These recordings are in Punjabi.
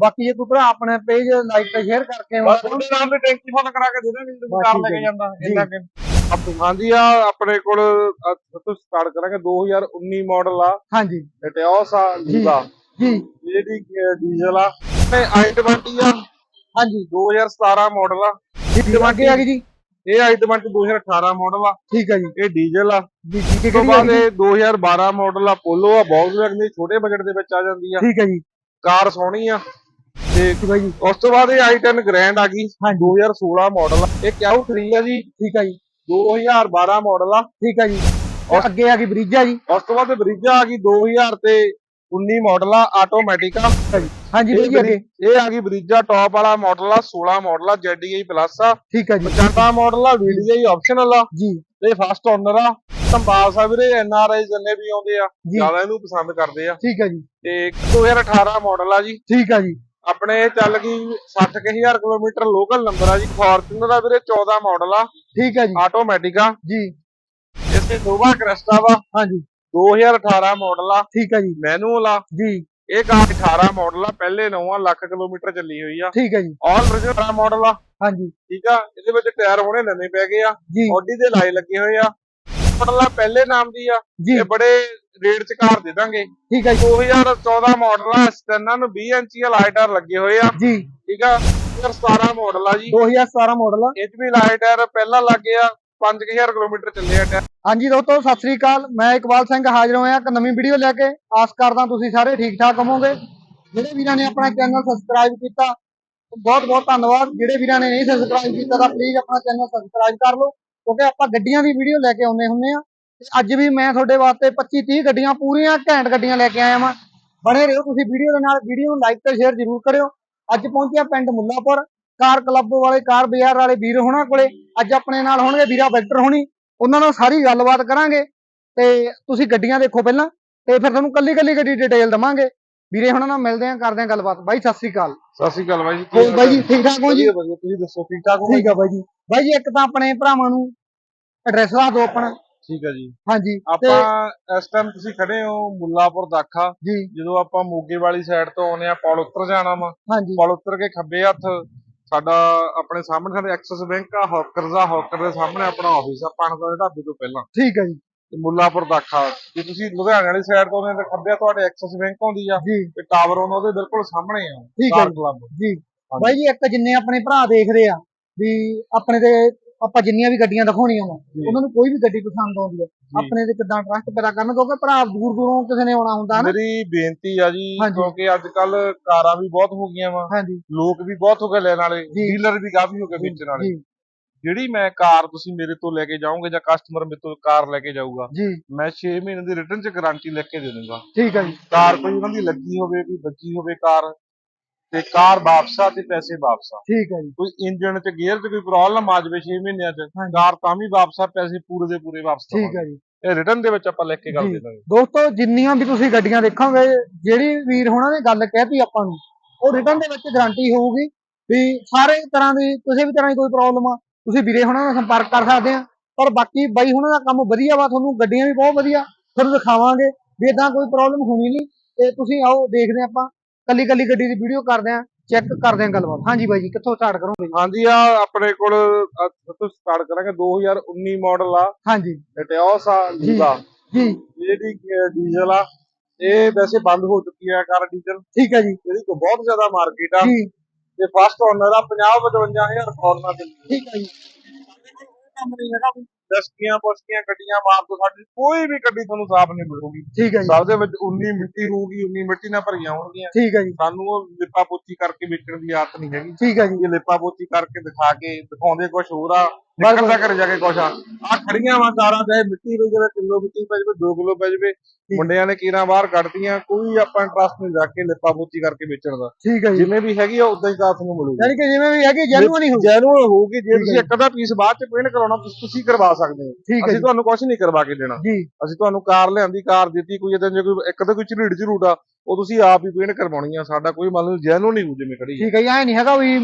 ਬਾਕੀ ਜੇ ਕੋਈ ਭਰਾ ਆਪਣੇ ਪੇਜ ਲਾਈਕ ਤੇ ਸ਼ੇਅਰ ਕਰਕੇ ਬਸ ਉਹਦੇ ਨਾਮ ਤੇ ਟੈਂਕੀ ਫੁੱਲ ਕਰਾ ਕੇ ਦੇ ਬਸ ਕਾਰ ਠੀਕ ਲੈ ਹੈ ਕੇ ਜਾਂਦਾ। ਇੰਨਾ ਕਿ ਹਾਂਜੀ ਆ ਆਪਣੇ ਕੋਲ ਤੋਂ ਸਟਾਰਟ ਕਰਾਂਗੇ 2019 ਮਾਡਲ ਆ। ਹਾਂਜੀ। ਐਟਿਓਸ ਆ ਜੀ। ਲੀਵਾ ਜੀ। ਜਿਹੜੀ ਡੀਜ਼ਲ ਆ। ਤੇ i20 ਆ। ਹਾਂਜੀ। 2017 ਮਾਡਲ ਆ। ਠੀਕ ਹੈ ਅੱਗੇ ਆ ਗਈ ਜੀ। ਇਹ i20 2018 ਮਾਡਲ ਆ। ਠੀਕ ਹੈ ਜੀ। ਇਹ ਡੀਜ਼ਲ ਆ। ਜੀ ਤੋਂ ਕਿਹੜੀ ਬਾਅਦ ਇਹ 2012 ਮਾਡਲ ਆ। ਪੋਲੋ ਆ ਬਹੁਤ ਦੀ ਛੋਟੇ ਬਜਟ ਦੇ ਵਿੱਚ ਆ ਜਾਂਦੀ ਆ। ਠੀਕ ਹੈ ਜੀ। ਕਾਰ ਸੋਹਣੀ ਆ। ਤੇ ਠੀਕ ਹੈ ਜੀ। ਉਸ ਤੋਂ ਬਾਅਦ ਇਹ i10 ਗ੍ਰੈਂਡ ਆ ਗਈ। ਹਾਂਜੀ। 2016 ਮਾਡਲ ਆ। ਇਹ ਕਿਆਉ 3 ਆ ਜੀ? ਠੀਕ ਹੈ ਜੀ। 2012 ਮਾਡਲ ਆ। ਠੀਕ ਹੈ ਜੀ। ਤੇ ਅੱਗੇ ਆ ਗਈ ਬਰੀਜਾ ਜੀ। ਉਸ ਤੋਂ ਬਾਅਦ ਬਰੀਜਾ ਆ ਗਈ 2000 ਤੇ 19 ਮਾਡਲ ਆ ਆਟੋਮੈਟਿਕ ਆ। ਹਾਂਜੀ ਅੱਗੇ ਬਰੀ- ਇਹ ਆ ਗਈ ਬਰੀਜਾ ਟੌਪ ਵਾਲਾ ਮਾਡਲ ਆ 16 ਮਾਡਲ ਆ ZDI ਪਲੱਸ ਆ। ਠੀਕ ਹੈ ਜੀ। 55 ਮਾਡਲ ਆ VDI ਆਪਸ਼ਨਲ ਆ। ਜੀ। ਤੇ ਫਸਟ ਓਨਰ ਆ। ਸੰਭਾਲ ਸਾਹਿਬ ਵੀਰੇ ਐਨਆਰਆਈ ਜੰਨੇ ਵੀ ਆਉਂਦੇ ਆ ਜ਼ਿਆਦਾ ਇਹਨੂੰ ਪਸੰਦ ਕਰਦੇ ਆ। ਠੀਕ ਹੈ ਜੀ। ਤੇ 2018 ਮਾਡਲ ਆ ਜੀ। ਠੀਕ ਹੈ ਜੀ। ਆਪਣੇ ਚੱਲ ਗਈ 60000 ਕਿਲੋਮੀਟਰ ਲੋਕਲ ਨੰਬਰ ਆ ਜੀ। ਫੋਰਚੂਨਰ ਆ ਵੀਰੇ 14 ਮਾਡਲ ਆ। ਠੀਕ ਹੈ ਜੀ। ਆਟੋਮੈਟਿਕ ਆ। ਜੀ। ਇਸੇ ਨੋਵਾ ਕ੍ਰੈਸਟਾ ਵਾ। ਹਾਂਜੀ 2018 ਮਾਡਲ ਆ। ਠੀਕ ਹੈ ਜੀ। ਮੈਨੂਅਲ ਆ। ਜੀ। ਇਹ ਕਾਰ 18 ਮਾਡਲ ਆ। ਪਹਿਲੇ 9 ਲੱਖ ਕਿਲੋਮੀਟਰ ਚੱਲੀ ਹੋਈ ਆ। ਠੀਕ ਹੈ ਜੀ। ਆਲ original ਮਾਡਲ ਆ। ਹਾਂਜੀ ਠੀਕ ਆ। ਇਹਦੇ ਵਿੱਚ ਟਾਇਰ ਹੁਣੇ ਨਵੇਂ ਪੈ ਗਏ ਆ। ਬੋਡੀ ਦੇ ਲਾਏ ਲੱਗੇ ਹੋਏ ਆ। ਮਾਡਲ ਆ ਪਹਿਲੇ ਨਾਮ ਦੀ ਆ ਇਹ ਬੜੇ ਰੇਟ ਚ ਕਾਰ ਦੇ ਦਾਂਗੇ। ਠੀਕ ਹੈ ਜੀ। 2014 ਮਾਡਲ ਆ ਸਟੈਨਾਂ ਨੂੰ 20 ਇੰਚੀ ਲਾਈਟਰ ਲੱਗੇ ਹੋਏ ਆ। ਜੀ। ਠੀਕ ਆ 2017 ਮਾਡਲ ਆ ਜੀ। 2017 ਮਾਡਲ ਇਹ 'ਚ ਵੀ ਲਾਈਟਰ ਪਹਿਲਾਂ ਲੱਗੇ ਆ 5000 ਕਿਲੋਮੀਟਰ ਚੱਲੇ ਆ ਹਾਂਜੀ ਦੋਸਤੋ ਸਤਿ ਸ੍ਰੀ ਅਕਾਲ। ਮੈਂ ਇਕਬਾਲ ਸਿੰਘ ਹਾਜ਼ਰ ਹੋਇਆ ਇੱਕ ਨਵੀਂ ਵੀਡੀਓ ਲੈ ਕੇ। ਆਸ ਕਰਦਾ ਤੁਸੀਂ ਸਾਰੇ ਠੀਕ ਠਾਕ ਹੋਵੋਗੇ। ਜਿਹੜੇ ਵੀਰਾਂ ਨੇ ਆਪਣਾ ਚੈਨਲ ਸਬਸਕ੍ਰਾਈਬ ਕੀਤਾ ਬਹੁਤ ਬਹੁਤ ਧੰਨਵਾਦ। ਜਿਹੜੇ ਵੀਰਾਂ ਨੇ ਨਹੀਂ ਸਬਸਕ੍ਰਾਈਬ ਕੀਤਾ ਤਾਂ ਪਲੀਜ਼ ਆਪਣਾ ਚੈਨਲ ਸਬਸਕ੍ਰਾਈਬ ਕਰ ਲਓ। ਕਿਉਂਕਿ ਆਪਾਂ ਗੱਡੀਆਂ ਦੀ ਵੀਡੀਓ ਲੈ ਕੇ ਆਉਂਦੇ ਹੁੰਦੇ ਆ ਤੇ ਅੱਜ ਵੀ ਮੈਂ ਤੁਹਾਡੇ ਵਾਸਤੇ 25 30 ਗੱਡੀਆਂ ਪੂਰੀਆਂ ਘੈਂਟ ਗੱਡੀਆਂ ਲੈ ਕੇ ਆਇਆ ਵਾਂ। ਬਣੇ ਰਹੋ ਤੁਸੀਂ ਵੀਡੀਓ ਦੇ ਨਾਲ। ਵੀਡੀਓ ਨੂੰ ਲਾਈਕ ਤੇ ਸ਼ੇਅਰ ਜ਼ਰੂਰ ਕਰਿਓ। ਅੱਜ ਪਹੁੰਚਿਆ ਪਿੰਡ ਮੁੱਲਾਪੁਰ। ਕਾਰ ਕਲੱਬ ਵਾਲੇ, ਕਾਰ ਬਾਜ਼ਾਰ ਵਾਲੇ ਵੀਰ ਹੋਣਾ ਕੋਲੇ। ਅੱਜ ਆਪਣੇ ਨਾਲ ਹੋਣਗੇ ਵੀਰਾ ਵੈਕਟਰ ਹੋਣੀ। ਉਹਨਾਂ ਨਾਲ ਸਾਰੀ ਗੱਲਬਾਤ ਕਰਾਂਗੇ। ਤੇ ਤੁਸੀਂ ਗੱਡੀਆਂ ਦੇਖੋ ਪਹਿਲਾਂ। ਤੇ ਫਿਰ ਤੁਹਾਨੂੰ ਕੱਲੀ ਕੱਲੀ ਗੱਡੀ ਡਿਟੇਲ ਦਵਾਂਗੇ। ਵੀਰੇ ਹੁਣਾਂ ਨਾਲ ਮਿਲਦੇ ਆਂ ਕਰਦੇ ਆਂ ਗੱਲਬਾਤ। ਬਾਈ ਸਤਿ ਸ੍ਰੀ ਅਕਾਲ। ਸਤਿ ਸ਼੍ਰੀ ਅਕਾਲ ਬਾਈ ਜੀ ਹੋਰ ਬਾਈ ਜੀ ਠੀਕ ਠਾਕ ਹੋ ਜੀ? ਵਧੀਆ ਤੁਸੀਂ ਦੱਸੋ ਠੀਕ ਠਾਕ ਹੋ? ਠੀਕ ਆ ਬਾਈ ਜੀ। ਬਾਈ ਜੀ ਇੱਕ ਤਾਂ ਆਪਣੇ ਭਰਾਵਾਂ ਨੂੰ ਐਡਰੈਸ ਦੱਸ ਦਿਓ ਆਪਣਾ। ਠੀਕ ਆ ਜੀ। ਹਾਂਜੀ ਆਪਾਂ ਇਸ ਟਾਈਮ ਤੁਸੀਂ ਖੜੇ ਹੋ ਮੁੱਲਾਪੁਰ ਦਾਖਾ। ਜੀ। ਜਦੋਂ ਆਪਾਂ ਮੋਗੇ ਵਾਲੀ ਸਾਈਡ ਤੋਂ ਆਉਨੇ ਆ ਪੌਲ ਉੱਤਰ ਜਾਣਾ ਵਾ। ਪੌਲ ਉੱਤਰ ਕੇ ਖੱਬੇ ਹੱਥ ਸਾਡਾ ਆਪਣੇ ਸਾਹਮਣੇ ਸਾਡੇ ਐਕਸਿਸ ਬੈਂਕ ਆ ਹੌਕਰਸ ਆ ਹੌਕਰ ਦੇ ਸਾਹਮਣੇ ਆਪਣਾ ਆਫਿਸ ਆ ਪਾਣਸਾ ਦੇ ਢਾਬੇ ਤੋਂ ਪਹਿਲਾਂ। ਠੀਕ ਹੈ ਜੀ। ਤੇ ਮੁੱਲਾਪੁਰ ਦਾਖਾ ਜੇ ਤੁਸੀਂ ਲੁਧਿਆਣੇ ਵਾਲੀ ਸਾਈਡ ਤੋਂ ਤਾਂ ਖੱਬੇ ਤੁਹਾਡੇ ਐਕਸਿਸ ਬੈਂਕ ਆਉਂਦੀ ਆ। ਜੀ। ਤੇ ਟਾਵਰ ਉਹਨਾਂ ਦੇ ਬਿਲਕੁਲ ਸਾਹਮਣੇ ਆ। ਠੀਕ ਹੈ ਜੀ। ਕਲੱਬ ਜੀ। ਬਾਈ ਜੀ ਇੱਕ ਜਿੰਨੇ ਆਪਣੇ ਭਰਾ ਦੇਖਦੇ ਆ ਵੀ ਆਪਣੇ ਤੇ ਆਪਾਂ ਜਿੰਨੀਆਂ ਵੀ ਗੱਡੀਆਂ ਦਿਖਾਉਣੀਆਂ ਵਾ। ਉਹਨਾਂ ਨੂੰ ਕੋਈ ਵੀ ਗੱਡੀ ਪਸੰਦ ਆਉਂਦੀ ਹੈ ਆਪਣੇ ਤੇ ਕਿੱਦਾਂ ਟਰਸਟ ਪੈਦਾ ਕਰਨ ਕਿਉਂਕਿ ਭਰਾ ਦੂਰ ਦੂਰੋਂ ਕਿਸੇ ਨੇ ਆਉਣਾ ਹੁੰਦਾ ਨਾ ਮੇਰੀ ਬੇਨਤੀ ਆ ਜੀ। ਕਿਉਂਕਿ ਅੱਜ ਕੱਲ ਕਾਰਾਂ ਵੀ ਬਹੁਤ ਹੋ ਗਈਆਂ ਵਾ। ਲੋਕ ਵੀ ਬਹੁਤ ਹੋ ਗਏ ਲੈਣ ਵਾਲੇ। ਡੀਲਰ ਵੀ ਕਾਫੀ ਹੋ ਗਏ ਵੇਚਣ ਵਾਲੇ। ਜਿਹੜੀ ਮੈਂ ਕਾਰ ਤੁਸੀਂ ਮੇਰੇ ਤੋਂ ਲੈ ਕੇ ਜਾਓਗੇ ਜਾਂ ਕਸਟਮਰ ਮੇਰੇ ਤੋਂ ਕਾਰ ਲੈ ਕੇ ਜਾਊਗਾ ਜੀ। ਮੈਂ 6 ਮਹੀਨੇ ਦੀ ਰਿਟਰਨ ਚ ਗਾਰੰਟੀ ਲੈ ਕੇ ਦੇ ਦੂੰਗਾ। ਠੀਕ ਹੈ ਜੀ। ਕਾਰ ਕੋਈ ਉਹਨਾਂ ਦੀ ਲੱਗੀ ਹੋਵੇ ਕੋਈ ਬੱਜੀ ਹੋਵੇ ਕਾਰ ਤੇ ਕਾਰ ਵਾਪਸ ਆ ਤੇ ਪੈਸੇ ਵਾਪਸ ਆ। ਠੀਕ ਹੈ ਜੀ। ਕੋਈ ਇੰਜਨ ਚ ਗੇਅਰ ਚ ਕੋਈ ਪ੍ਰੋਬਲਮ ਆ ਜਾਵੇ 6 ਮਹੀਨਿਆਂ ਚ। ਕਾਰ ਤਾਂ ਵੀ ਵਾਪਸ ਆ ਪੈਸੇ ਪੂਰੇ ਦੇ ਪੂਰੇ ਵਾਪਸ ਠੀਕ ਹੈ ਜੀ। ਇਹ ਰਿਟਰਨ ਦੇ ਵਿੱਚ ਆਪਾਂ ਲਿਖ ਕੇ ਗੱਲ। ਦੇ ਦਾਂਗੇ। ਦੋਸਤੋ ਜਿੰਨੀਆਂ ਵੀ ਤੁਸੀਂ ਗੱਡੀਆਂ ਦੇਖੋਗੇ ਜਿਹੜੀ ਵੀਰ ਹੋਣਾ ਨੇ ਗੱਲ ਕਹਿਤੀ ਆਪਾਂ ਨੂੰ ਉਹ ਰਿਟਰਨ ਦੇ ਵਿੱਚ ਗਾਰੰਟੀ ਹੋਊਗੀ ਵੀ ਸਾਰੇ ਤਰ੍ਹਾਂ ਦੀ ਕਿਸੇ ਵੀ ਤਰ੍ਹਾਂ ਦੀ ਕੋਈ ਪ੍ਰੋਬਲਮ ਆ ਤੁਸੀਂ ਵੀਰੇ ਹੋਣਾ ਨਾਲ ਸੰਪਰਕ ਕਰ ਸਕਦੇ ਆ। ਪਰ ਬਾਕੀ ਬਾਈ ਹੁਣਾਂ ਦਾ ਕੰਮ ਵਧੀਆ ਵਾ ਤੁਹਾਨੂੰ ਗੱਡੀਆਂ ਵੀ ਬਹੁਤ ਵਧੀਆ। ਤੁਹਾਨੂੰ ਦਿਖਾਵਾਂਗੇ ਵੀ ਇਦਾਂ ਕੋਈ ਪ੍ਰੋਬਲਮ ਹੋਣੀ ਨਹੀਂ। ਤੇ ਤੁਸੀਂ ਆਓ ਦੇਖਦੇ ਆਪਾਂ। ਕੱਲੀ ਕੱਲੀ ਗੱਡੀ ਦੀ ਵੀਡੀਓ ਕਰਦੇ ਆ ਚੈੱਕ ਕਰਦੇ ਆ ਗੱਲਬਾਤ। ਹਾਂਜੀ ਬਾਈ ਜੀ ਕਿੱਥੋਂ ਸਟਾਰਟ ਕਰੋਗੇ? ਹਾਂਜੀ ਆ ਆਪਣੇ ਕੋਲ ਤੋਂ ਸਟਾਰਟ ਕਰਾਂਗੇ 2019 ਮਾਡਲ ਆ। ਹਾਂਜੀ। ਐਟਿਓਸ ਆ ਲੀਵਾ ਜੀ। ਜਿਹੜੀ ਡੀਜ਼ਲ ਆ। ਇਹ ਵੈਸੇ ਬੰਦ ਹੋ ਚੁੱਕੀ ਹੈ ਕਾਰ ਡੀਜ਼ਲ ਠੀਕ ਹੈ ਜੀ। ਇਹਦੀ ਬਹੁਤ ਜ਼ਿਆਦਾ ਮਾਰਕੀਟ ਆ। ਜੀ। ਤੇ ਫਸਟ ਓਨਰ ਆ 50 55000 ਫੋਰਨਾ ਦੇ ਠੀਕ ਹੈ ਜੀ। ਕੰਮ ਨਹੀਂ ਹੈਗਾ ਵੀ ਦਸਕੀਆਂ ਪੁਸਕੀਆਂ ਗੱਡੀਆਂ ਮਾਰ ਤੋਂ ਸਾਡੀ ਕੋਈ ਵੀ ਗੱਡੀ ਤੁਹਾਨੂੰ ਸਾਫ਼ ਨਹੀਂ ਮਿਲੂਗੀ। ਠੀਕ ਹੈ ਜੀ। ਸਭ ਦੇ ਵਿੱਚ 19 ਮਿੱਟੀ ਹੋਊਗੀ 19 ਮਿੱਟੀ ਨਾਲ ਭਰੀਆਂ ਹੋਣਗੀਆਂ। ਠੀਕ ਹੈ ਜੀ। ਸਾਨੂੰ ਉਹ ਲਿਪਾ ਪੋਚੀ ਕਰਕੇ ਵੇਚਣ ਦੀ ਆਦਤ ਨਹੀਂ ਹੈਗੀ। ਠੀਕ ਹੈ ਜੀ। ਇਹ ਲਿਪਾ ਪੋਚੀ ਕਰਕੇ ਦਿਖਾ ਕੇ ਦਿਖਾਉਂਦੇ ਕੁਝ ਹੋਰ ਆ। ਨਿਕਲਦਾ ਘਰੇ ਜਾ ਕੇ ਕੁਝ ਆ। ਖੜੀਆਂ ਵਾ ਕਾਰਾਂ ਚਾਹੇ ਮਿੱਟੀ ਪਈ ਜਾਵੇ ਕਿਲੋ ਮਿੱਟੀ ਪੈ ਜਾਵੇ 2 ਕਿਲੋ ਪੈ ਜਾਵੇ। ਮੁੰਡਿਆਂ ਨੇ ਕੀਰਾਂ ਬਾਹਰ ਕੱਢਤੀਆਂ ਕੋਈ ਆਪਾਂ ਇੰਟਰਸਟ ਨਹੀਂ ਰੱਖ ਕੇ ਲਿਪਾ ਪੋਚੀ ਕਰਕੇ ਵੇਚਣ ਦਾ। ਠੀਕ ਹੈ ਜੀ। ਜਿਵੇਂ ਵੀ ਹੈਗੀ ਆ ਉਦਾਂ ਹੀ ਕਾਰ ਤੁਹਾਨੂੰ ਮਿਲੂਗੀ। ਯਾਨੀ ਕਿ ਜਿਵੇਂ ਵੀ ਹੈਗੀ ਜੈਨੂਅਨ ਹੀ ਹੋਊ ਜੈਨੂਅਲ ਹੋਊਗੀ ਜੇ ਤੁਸੀਂ ਇੱਕ ਅੱਧਾ ਪੀਸ ਬਾਅਦ ਚ ਪੇਂਟ ਕਰਾਉਣਾ ਤੁਸੀਂ ਕਰਵਾ ਸਕਦੇ ਹੋ। ਠੀਕ ਹੈ ਅਸੀਂ ਜੀ। ਤੁਹਾਨੂੰ ਕੁਝ ਨਹੀਂ ਕਰਵਾ ਕੇ ਦੇਣਾ। ਜੀ। ਅਸੀਂ ਤੁਹਾਨੂੰ ਕਾਰ ਲਿਆਂਦੀ ਕਾਰ ਦਿੱਤੀ ਕੋਈ ਇਦਾਂ ਜੇ ਕੋਈ ਇੱਕ ਤਾਂ ਕੋਈ ਝਰੀੜ ਝਰੂਟ ਆ ਉਹ ਤੁਸੀਂ ਆਪ ਹੀ ਪੇਂਟ ਕਰਵਾਉਣੀ ਆ। ਸਾਡਾ ਕੋਈ ਮੰਨ ਲਓ ਜੈਨੂਅਲ ਨਹੀਂ ਹੋ ਜਿਵੇਂ ਖੜੀ ਠੀਕ ਹੈ ਜੀ ਐ ਨਹੀਂ ਹੈਗਾ ਵੀ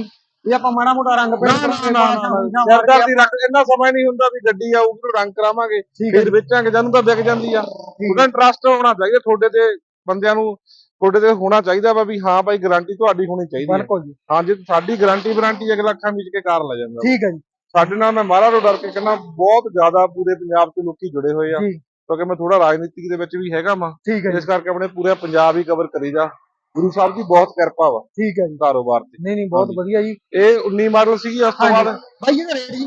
ਇਹ ਆਪਾਂ ਮਾੜਾ ਮੋਟਾ ਰੰਗ ਨਾ ਨਾ ਨਾ ਨਾ। ਸਰਦਾਰ ਦੀ ਰੱਖ ਇੰਨਾ ਸਮਾਂ ਨਹੀਂ ਹੁੰਦਾ ਵੀ ਗੱਡੀ ਆਊਗੀ ਉਹਨੂੰ ਰੰਗ ਕਰਾਵਾਂਗੇ ਫਿਰ ਵੇਚਾਂਗੇ ਜਾਨੂੰ ਤਾਂ ਵਿਕ ਜਾਂਦੀ ਆ। ਉਹਦਾ ਇੰਟਰਸਟ ਹੋਣਾ ਚਾਹੀਦਾ ਤੁਹਾਡੇ ਤੇ ਬੰਦਿਆਂ ਨੂੰ ਤੁਹਾਡੇ ਤੇ ਹੋਣਾ ਚਾਹੀਦਾ ਵਾ ਵੀ ਹਾਂ ਭਾਈ ਗਾਰੰਟੀ ਤੁਹਾਡੀ ਹੋਣੀ ਚਾਹੀਦੀ ਹੈ ਬਿਲਕੁਲ ਜੀ। ਹਾਂ ਜੇ ਸਾਡੀ ਗਾਰੰਟੀ ਵਾਰੰਟੀ ਅਗਲਾ ਅੱਖਾਂ ਵਿੱਚ ਕੇ ਕਾਰ ਲੈ ਜਾਂਦਾ। ਵਾ। ਠੀਕ ਹੈ ਜੀ। ਸਾਡੇ ਨਾਲ ਮੈਂ ਮਹਾਰਾਜ ਤੋਂ ਡਰ ਕੇ ਕਹਿੰਦਾ ਬਹੁਤ ਜ਼ਿਆਦਾ ਪੂਰੇ ਪੰਜਾਬ 'ਚ ਲੋਕੀ ਜੁੜੇ ਹੋਏ ਆ। ਜੀ। ਕਿਉਂਕਿ ਮੈਂ ਥੋੜਾ ਰਾਜਨੀਤਿਕ ਦੇ ਵਿੱਚ ਵੀ ਹੈਗਾ ਵਾਂ। ਠੀਕ ਹੈ ਇਸ ਜੀ ਕਰਕੇ ਆਪਣੇ ਪੂਰੇ ਪੰਜਾਬ ਹੀ ਕਵਰ ਕਰੀਦਾ ਗੁਰੂ ਸਾਹਿਬ ਦੀ ਬਹੁਤ ਕਿਰਪਾ ਵਾ ਠੀਕ ਹੈ ਜੀ। ਕਾਰੋਬਾਰ ਤੇ। ਨਹੀਂ ਨਹੀਂ ਬਹੁਤ ਹਾਂਜੀ। ਵਧੀਆ ਜੀ। ਇਹ 19 ਮਾਡਲ ਸੀਗੀ ਉਸ ਤੋਂ ਹਾਂਜੀ। ਬਾਅਦ? ਬਾਈ ਇਹਦਾ ਰੇਟ ਜੀ?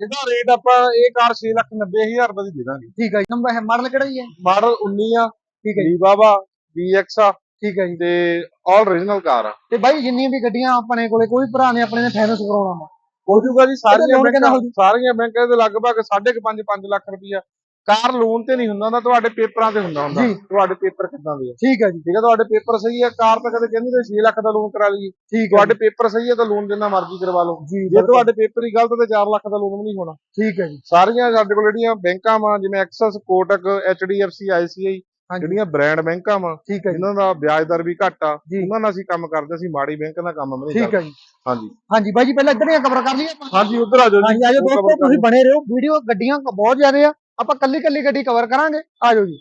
ਇਹਦਾ ਰੇਟ ਆਪਾਂ ਇਹ ਕਾਰ 690000 ਰੁਪਏ ਦੀ ਦੇ ਦਾਂਗੇ। ਠੀਕ ਹੈ ਜੀ। ਨੰਬਰ ਹੈ ਮਾਡਲ ਕਿਹੜਾ ਜੀ ਹੈ ਮਾਡਲ 19 ਆ ਠੀਕ ਹੈ ਜੀ। ਲੀਵਾ ਵਾ BX ਆ ਠੀਕ ਹੈ ਜੀ। ਤੇ ਆਲ ਓਰੀਜਨਲ ਕਾਰ ਆ। ਤੇ ਬਾਈ ਜਿੰਨੀਆਂ ਵੀ ਗੱਡੀਆਂ ਆਪਣੇ ਕੋਲੇ ਕੋਈ ਭਰਾ ਨੇ ਆਪਣੇ ਨੇ ਫਾਈਨੈਂਸ ਕਰਾਉਣਾ ਵਾ। ਹੋ ਜੂਗਾ ਜੀ ਸਾਰੀਆਂ loan ਕਿੰਨਾ ਬੈਂਕਾਂ ਹੋ ਜੂ? ਸਾਰੀਆਂ ਬੈਂਕਾਂ ਦੇ ਲਗਭਗ 5.5 5 ਲੱਖ ਰੁਪਈਆ ਕਾਰ ਲੋਨ ਤੇ ਨਹੀਂ ਹੁੰਦਾ ਹੁੰਦਾ ਤੁਹਾਡੇ ਪੇਪਰਾਂ ਤੇ ਹੁੰਦਾ ਹੁੰਦਾ। ਤੁਹਾਡੇ ਪੇਪਰ ਕਿੱਦਾਂ ਦੇ ਆ? ਠੀਕ ਹੈ ਜੀ। ਠੀਕ ਹੈ ਤੁਹਾਡੇ ਪੇਪਰ ਸਹੀ ਹੈ ਕਾਰ ਤਾਂ ਕਦੇ ਕਹਿੰਦੇ ਨੇ 6 ਲੱਖ ਦਾ ਲੋਨ ਕਰਾ ਲਈਏ। ਠੀਕ ਹੈ ਤੁਹਾਡੇ ਪੇਪਰ ਸਹੀ ਹੈ ਤਾਂ ਲੋਨ ਜਿੰਨਾ ਮਰਜ਼ੀ ਕਰਵਾ ਲਓ। ਜੀ। ਤੁਹਾਡੇ ਪੇਪਰ ਹੀ ਗਲਤ ਤੇ 4 ਲੱਖ ਦਾ ਲੋਨ ਵੀ ਨਹੀਂ ਹੋਣਾ। ਠੀਕ ਹੈ ਜੀ। ਸਾਰੀਆਂ ਸਾਡੇ ਕੋਲ ਜਿਹੜੀਆਂ ਬੈਂਕਾਂ ਵਾ ਜਿਵੇਂ ਐਕਸੈਸ ਕੋਟਕ ICI ਹਾਂਜੀ। ਜਿਹੜੀਆਂ ਬ੍ਰਾਂਡ ਬੈਂਕਾਂ ਵਾ ਹੈ ਜਿਨ੍ਹਾਂ ਦਾ ਵਿਆਜ ਦਰ ਵੀ ਘੱਟ ਆ। ਉਹਨਾਂ ਨਾਲ ਅਸੀਂ ਕੰਮ ਕਰਦੇ ਅਸੀਂ ਮਾੜੀ ਬੈਂਕ ਦਾ ਕੰਮ ਨਹੀਂ ਠੀਕ ਹੈ ਜੀ। ਹਾਂਜੀ। ਹਾਂਜੀ ਬਾਈ ਜੀ ਪਹਿਲਾਂ ਇੱਧਰ ਦੀਆਂ ਕਵਰ ਕਰ ਲਈਏ। ਹਾਂਜੀ ਉਧਰ ਆ ਜਾਓ ਜੀ। ਹਾਂਜੀ ਉਹ cover ਦੋਸਤੋ ਤੁਸੀਂ ਬਣੇ ਰਹੋ। ਵੀਡੀਓ ਗੱਡੀਆਂ ਬਹੁਤ ਜ਼ਿਆਦੇ ਆ। ਆਪਾਂ ਕੱਲੀ ਕੱਲੀ ਗੱਡੀ ਕਵਰ ਕਰਾਂਗੇ ਆਜੋ ਜੀ।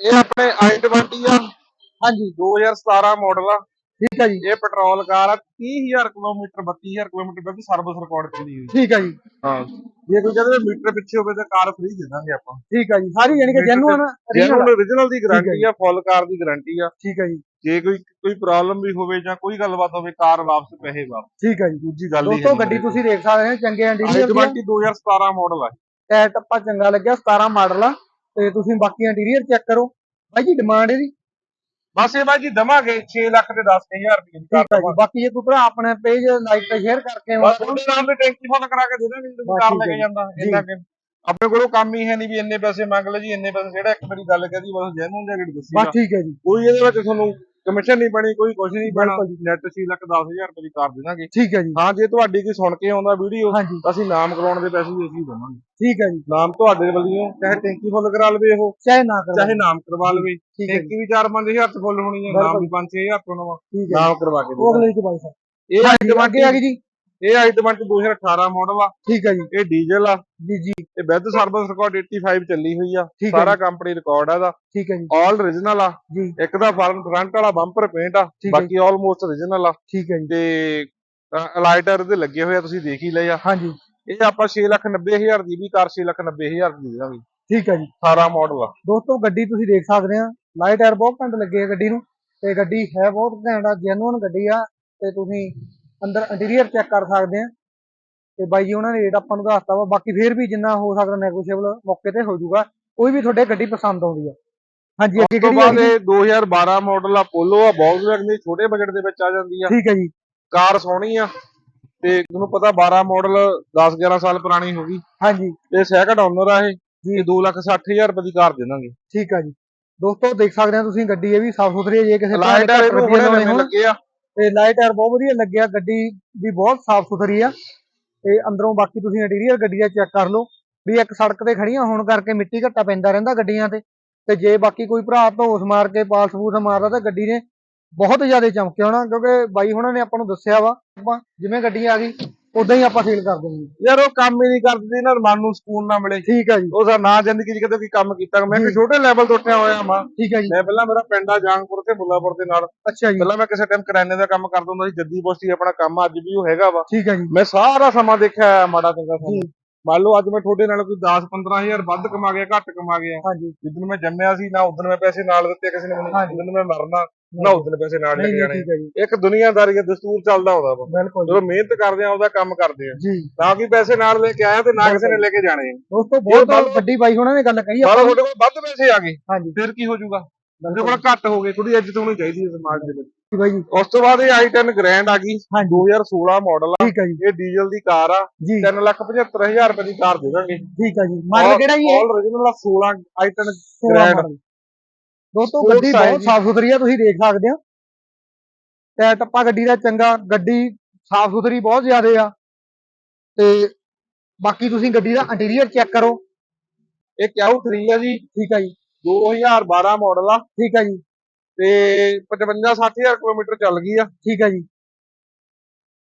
ਇਹ ਆਪਣੇ i20 ਆ। ਹਾਂਜੀ। 2017 ਮਾਡਲ ਆ। ਠੀਕ ਹੈ ਜੀ। ਇਹ ਪੈਟਰੋਲ ਕਾਰ ਆ 30000 ਕਿਲੋਮੀਟਰ 32000 ਕਿਲੋਮੀਟਰ ਵਿੱਚ ਸਰਵਿਸ ਰਿਕਾਰਡ ਚੱਲੀ ਹੋਈ। ਠੀਕ ਹੈ ਜੀ। ਹਾਂ। ਜੇ ਕੋਈ ਕਹਿੰਦੇ ਮੀਟਰ ਪਿੱਛੇ ਹੋਵੇ ਤਾਂ ਕਾਰ ਫ੍ਰੀ ਦੇ ਦਾਂਗੇ ਆਪਾਂ। ਠੀਕ ਹੈ ਜੀ। ਸਾਰੀ ਯਾਨੀ ਕਿ ਜੈਨੂਨ ਜਿਹਨੂੰ origignal ਦੀ ਗਾਰੰਟੀ ਆ ਫੁੱਲ ਕਾਰ ਦੀ ਗਾਰੰਟੀ ਆ। ਠੀਕ ਹੈ ਜੀ। ਜੇ ਕੋਈ ਕੋਈ ਪ੍ਰੋਬਲਮ ਵੀ ਹੋਵੇ ਜਾਂ ਕੋਈ ਗੱਲਬਾਤ ਹੋਵੇ ਕਾਰ ਵਾਪਸ ਪੈਸੇ ਵਾਪਸ। ਠੀਕ ਹੈ ਜੀ। ਦੂਜੀ ਗੱਲ ਹੀ ਦੋਸਤੋ ਗੱਡੀ ਤੁਸੀਂ ਦੇਖ ਸਕਦੇ ਹੋ ਚੰਗੇ ਇੰਟੀਰੀਅਰ ਦੀ ਆ। i20 2017 ਮਾਡਲ ਆ ਟਾਇਰ ਟੱਪਾ ਚੰਗਾ ਲੱਗਿਆ 17 ਮਾਡਲ ਆ ਤੇ ਤੁਸੀਂ ਬਾਕੀ ਇੰਟੀਰੀਅਰ ਚੈੱਕ ਕਰੋ। ਬਾਈ ਜੀ ਡਿਮਾਂਡ ਇਹਦੀ? ਬਸ ਇਹ ਬਾਈ ਜੀ ਦਵਾਂਗੇ 6 ਲੱਖ ਤੇ 10000 ਰੁਪਏ ਦੀ ਕਾਰ ਜੀ ਬਾਕੀ ਜੇ ਕੋਈ ਭਰਾ ਆਪਣੇ ਪੇਜ ਲਾਈਕ ਤੇ ਸ਼ੇਅਰ ਕਰਕੇ ਆਉਣਾ ਉਹਦੇ ਨਾਮ ਤੇ ਟੈਂਕੀ ਫੁੱਲ ਕਰਾ ਕੇ ਦੇ ਦਾਂਗੇ ਜਦੋਂ ਕਾਰ ਲੈ ਕੇ ਜੀ। ਜਾਂਦਾ ਇੰਨਾ ਕਿ ਆਪਣੇ ਕੋਲੋਂ ਕੰਮ ਹੀ ਹੈ ਨਹੀਂ ਵੀ ਇੰਨੇ ਪੈਸੇ ਮੰਗ ਲਓ ਜੀ ਇੰਨੇ ਪੈਸੇ ਜਿਹੜਾ ਇੱਕ ਵਾਰੀ ਗੱਲ ਕਹਦੀ ਬਸ ਜੈਨੂਨ ਰੇਟ ਦੱਸੀ ਬਸ ਠੀਕ ਹੈ ਜੀ। ਕੋਈ ਇਹਦੇ ਵਿੱਚ ਤੁਹਾਨੂੰ ਕਮਿਸ਼ਨ ਨਹੀਂ ਬਣੀ ਕੋਈ ਕੁਝ ਨਹੀਂ ਬਿਲਕੁਲ ਜੀ। ਨੈਟ 6 ਲੱਖ 10000 ਰੁਪਏ ਦੀ ਕਾਰ ਦੇ ਦਾਂਗੇ ਠੀਕ ਹੈ ਜੀ। ਹਾਂ ਜੇ ਤੁਹਾਡੀ ਕੋਈ ਸੁਣ ਕੇ ਆਉਂਦਾ ਵੀਡੀਓ ਹਾਂਜੀ। ਅਸੀਂ ਨਾਮ ਕਰਾਉਣ ਦੇ ਪੈਸੇ ਵੀ ਅਸੀਂ ਦੇਵਾਂਗੇ। ਠੀਕ ਹੈ ਜੀ। ਨਾਮ ਤੁਹਾਡੇ ਵੱਲੋਂ ਚਾਹੇ ਟੈਂਕੀ ਫੁੱਲ ਕਰਾ ਲਵੇ ਉਹ ਚਾਹੇ ਨਾ ਕਰੋ ਚਾਹੇ ਨਾਮ ਕਰਵਾ ਲਵੇ। ਠੀਕ ਹੈ ਜੀ। ਟੈਂਕੀ ਵੀ 4-5000 ਚ ਫੁੱਲ ਹੋਣੀ ਹੈ ਨਾਮ ਵੀ 5-6000 ਤੋਂ ਨਵਾਂ ਠੀਕ ਹੈ ਨਾਮ ਕਰਵਾ ਕੇ ਦੇ ਉਹ ਅਗਲੇ ਚ ਬਾਈ ਸਾਹਿਬ ਇਹ ਹਾਂਜੀ ਅੱਗੇ ਆ ਗਈ ਜੀ। ਇਹ i20 2018 ਮਾਡਲ ਆ। ਠੀਕ ਹੈ ਜੀ। ਇਹ ਡੀਜ਼ਲ ਆ। ਜੀ ਜੀ। ਇਹ ਵਿਦ ਸਰਵਿਸ ਰਿਕਾਰਡ 85 ਚੱਲੀ ਹੋਈ ਆ। ਸਾਰਾ ਕੰਪਨੀ ਰਿਕਾਰਡ ਆ ਇਹਦਾ। ਠੀਕ ਹੈ ਜੀ। ਆਲ origignal ਆ। ਜੀ। ਇੱਕ ਦਾ ਫਰੰਟ ਫਰੰਟ ਵਾਲਾ ਬੰਪਰ ਪੇਂਟ ਆ। ਬਾਕੀ ਆਲਮੋਸਟ origignal ਆ। ਠੀਕ ਹੈ ਜੀ। ਤੇ ਅਲਾਈਟਰ ਇਹਦੇ ਲੱਗੇ ਹੋਏ ਆ ਤੁਸੀਂ ਦੇਖ ਹੀ ਲਏ ਆ। ਹਾਂਜੀ ਇਹ ਆਪਾਂ 690000 ਦੀ ਵੀ ਕਾਰ 690000 ਦੀ ਦੇ ਦਾਂਗੇ। ਠੀਕ ਹੈ ਜੀ। 18 ਮਾਡਲ ਆ। ਦੋਸਤੋ ਗੱਡੀ ਤੁਸੀਂ ਦੇਖ ਸਕਦੇ ਆ। ਲਾਈਟ ਟਾਇਰ ਬਹੁਤ ਘੰਟ ਲੱਗੇ ਆ ਗੱਡੀ ਨੂੰ। ਤੇ ਗੱਡੀ ਹੈ ਬਹੁਤ ਘੈਂਟ ਆ ਜੈਨੂਨ ਗੱਡੀ ਆ। ਤੇ ਤੁਸੀਂ ਅੰਦਰ ਇੰਟੀਰੀਅਰ ਚੈੱਕ ਕਰ ਸਕਦੇ ਆ ਤੇ ਬਾਈ ਜੀ ਉਹਨਾਂ ਨੇ ਰੇਟ ਆਪਾਂ ਨੂੰ ਦੱਸਤਾ ਵਾ। ਬਾਕੀ ਫੇਰ ਵੀ ਜਿੰਨਾ ਹੋ ਸਕਦਾ ਨੈਗੋਸ਼ੀਏਬਲ ਮੌਕੇ ਤੇ ਹੋ ਜਾਊਗਾ। ਕੋਈ ਵੀ ਤੁਹਾਡੇ ਗੱਡੀ ਪਸੰਦ ਆਉਂਦੀ ਆ। ਹਾਂਜੀ ਅੱਗੇ ਕਿਹੜੀ ਬਾਅਦ ਆ ਇਹ 2012 ਮਾਡਲ ਆ ਪੋਲੋ ਆ ਬਹੁਤ ਦੀ ਛੋਟੇ ਬਜਟ ਦੇ ਵਿੱਚ ਆ ਜਾਂਦੀ ਆ। ਠੀਕ ਹੈ ਜੀ। ਕਾਰ ਸੋਹਣੀ ਆ। ਤੇ ਤੁਹਾਨੂੰ ਪਤਾ 12 ਮਾਡਲ 10 11 ਸਾਲ ਪੁਰਾਣੀ ਹੋ ਗਈ। ਹਾਂਜੀ। ਤੇ ਸੈਕੰਡ ਓਨਰ ਆ ਇਹ। ਇਹ 260000 ਰੁਪਏ ਦੀ ਕਾਰ ਦੇ ਦਾਂਗੇ। ਠੀਕ ਆ ਜੀ। ਦੋਸਤੋ ਦੇਖ ਸਕਦੇ ਆ ਤੁਸੀਂ ਗੱਡੀ ਇਹ ਵੀ ਸਾਫ਼ ਸੁਥਰੀ ਹੈ ਜੇ ਕਿਸੇ ਨਵੇਂ ਹੋਣ। ਲੱਗੇ ਆ। ਤੇ ਲਾਈਟ ਟਾਇਰ ਬਹੁਤ ਵਧੀਆ ਲੱਗਿਆ ਗੱਡੀ ਵੀ ਬਹੁਤ ਸਾਫ਼ ਸੁਥਰੀ ਆ। ਤੇ ਅੰਦਰੋਂ ਬਾਕੀ ਤੁਸੀਂ ਇੰਟੀਰੀਅਰ ਗੱਡੀ ਦਾ ਚੈੱਕ ਕਰ ਲਓ, ਵੀ ਇੱਕ ਸੜਕ ਤੇ ਖੜੀਆਂ ਹੋਣ ਕਰਕੇ ਮਿੱਟੀ ਘੱਟਾ ਪੈਂਦਾ ਰਹਿੰਦਾ ਗੱਡੀਆਂ ਤੇ। ਤੇ ਜੇ ਬਾਕੀ ਕੋਈ ਭਰਾ ਧੋਸ ਮਾਰ ਕੇ, ਪਾਲਸ ਪੂਸ ਮਾਰਦਾ ਤਾਂ ਗੱਡੀ ਨੇ ਬਹੁਤ ਜ਼ਿਆਦਾ ਚਮਕਿਆ ਹੋਣਾ, ਕਿਉਂਕਿ ਬਾਈ ਹੁਣਾਂ ਨੇ ਆਪਾਂ ਨੂੰ ਦੱਸਿਆ ਵਾ, ਆਪਾਂ ਜਿਵੇਂ ਗੱਡੀ ਆ ਗਈ ਉਦਾਂ ਹੀ ਆਪਾਂ ਫੀਲ ਕਰ ਦਿੰਦੇ ਯਾਰ ਉਹ ਕੰਮ ਹੀ ਨਹੀਂ ਕਰਦੀ ਨਾ ਮਨ ਨੂੰ ਸਕੂਨ ਨਾ ਮਿਲੇ। ਠੀਕ ਆ ਜੀ। ਉਹ ਸਾ ਨਾ ਜ਼ਿੰਦਗੀ 'ਚ ਕਦੇ ਕੋਈ ਕੰਮ ਕੀਤਾ। ਮੈਂ ਕਿ। ਛੋਟੇ ਲੈਵਲ ਤੋਂ ਉੱਠਿਆ ਹੋਇਆ ਮਾਂ ਠੀਕ ਆ ਜੀ। ਮੈਂ ਪਹਿਲਾਂ ਮੇਰਾ ਪਿੰਡ ਆ ਜਾਂਗਪੁਰ ਤੇ ਮੁੱਲਾਪੁਰ ਦੇ ਨਾਲ। ਅੱਛਾ ਜੀ। ਪਹਿਲਾਂ ਮੈਂ ਕਿਸੇ ਟਾਈਮ ਕਰਿਆਨੇ ਦਾ ਕੰਮ ਕਰਦਾ ਹੁੰਦਾ ਸੀ ਜੱਦੀ ਪੋਸਟੀ ਆਪਣਾ ਕੰਮ ਅੱਜ ਵੀ ਉਹ ਹੈਗਾ ਵਾ। ਠੀਕ ਆ ਜੀ। ਮੈਂ ਸਾਰਾ ਸਮਾਂ ਦੇਖਿਆ ਹੈ ਮਾੜਾ ਚੰਗਾ। ਸਮਾਂ। ਮੰਨ ਲਓ ਅੱਜ ਮੈਂ ਤੁਹਾਡੇ ਨਾਲ ਕੋਈ 10 15000 ਵੱਧ ਕਮਾ ਗਿਆ ਘੱਟ ਕਮਾ ਗਿਆ। ਹਾਂਜੀ ਜਿੱਦਣ ਮੈਂ ਜੰਮਿਆ ਸੀ ਨਾ ਉਦੋਂ ਮੈਂ ਪੈਸੇ ਨਾਲ ਦਿੱਤੇ ਕਿਸੇ ਨੇ ਮੈਨੂੰ। ਜਿੱਦਣ ਮੈਂ ਮਰਨਾ। ਨਾ ਉਦੋਂ ਪੈਸੇ ਨਾਲ ਲੈ ਕੇ ਜਾਣੇ। ਠੀਕ ਆ ਜੀ। ਇੱਕ ਦੁਨੀਆਦਾਰੀ ਦਾ ਦਸਤੂਰ ਚੱਲਦਾ ਹੁੰਦਾ ਵਾ ਬਿਲਕੁਲ ਜਦੋਂ ਮਿਹਨਤ ਕਰਦੇ ਆ ਉਹਦਾ ਕੰਮ ਕਰਦੇ ਆ। ਜੀ। ਨਾ ਕਿ ਪੈਸੇ ਨਾਲ ਲੈ ਕੇ ਆਇਆ ਤੇ ਨਾ ਕਿਸੇ ਨੇ ਲੈ ਕੇ ਜਾਣੇ। ਆ। ਦੋਸਤੋ ਬਹੁਤ ਵੱਡੀ ਬਾਈ ਹੁਣਾਂ ਨੇ ਗੱਲ ਕਹੀ ਆਪਾਂ ਤੁਹਾਡੇ ਕੋਲ ਵੱਧ ਪੈਸੇ ਆ ਗਏ ਹਾਂਜੀ। ਫਿਰ ਕੀ ਹੋ ਜਾਊਗਾ? ਬਿਲਕੁਲ। ਕੋਲ ਘੱਟ ਹੋ ਗਏ ਥੋੜੀ ਇੱਜ਼ਤ ਹੋਣੀ ਚਾਹੀਦੀ ਹੈ ਸਮਾਜ ਦੇ ਵਿੱਚ। ਬਾਈ ਜੀ। ਉਸ ਤੋਂ ਬਾਅਦ ਇਹ i10 ਗ੍ਰੈਂਡ ਆ ਗਈ ਹਾਂਜੀ। 2016 ਮਾਡਲ ਆ। ਠੀਕ ਆ ਜੀ। ਇਹ ਡੀਜ਼ਲ ਦੀ ਕਾਰ ਆ। ਜੀ। 375000 ਰੁਪਏ ਦੀ ਕਾਰ ਦੇ ਦਾਂਗੇ। ਠੀਕ ਆ ਜੀ। ਮਾਡਲ ਕਿਹੜਾ ਜੀ ਇਹ? ਆਲ origignal ਆ 16 i10 16 grand। ਮਾਡਲ ਦੋਸਤੋ ਗੱਡੀ ਬਹੁਤ। ਸਾਫ਼ ਸੁਥਰੀ ਆ ਤੁਸੀਂ ਦੇਖ ਸਕਦੇ ਆ ਟਾਇਰ ਟੱਪਾ ਗੱਡੀ ਦਾ ਚੰਗਾ ਗੱਡੀ ਸਾਫ਼ ਸੁਥਰੀ ਬਹੁਤ ਜ਼ਿਆਦੇ ਆ। ਤੇ ਬਾਕੀ ਤੁਸੀਂ ਗੱਡੀ ਦਾ ਇੰਟੀਰੀਅਰ ਚੈੱਕ ਕਰੋ। ਇਹ ਕਿਆਊ 3 ਆ ਜੀ। ਠੀਕ ਆ ਜੀ। 2012 ਮਾਡਲ ਆ। ਠੀਕ ਆ ਜੀ। ਤੇ 55 60000 ਕਿਲੋਮੀਟਰ ਚੱਲ ਗਈ ਆ। ਠੀਕ ਆ ਜੀ।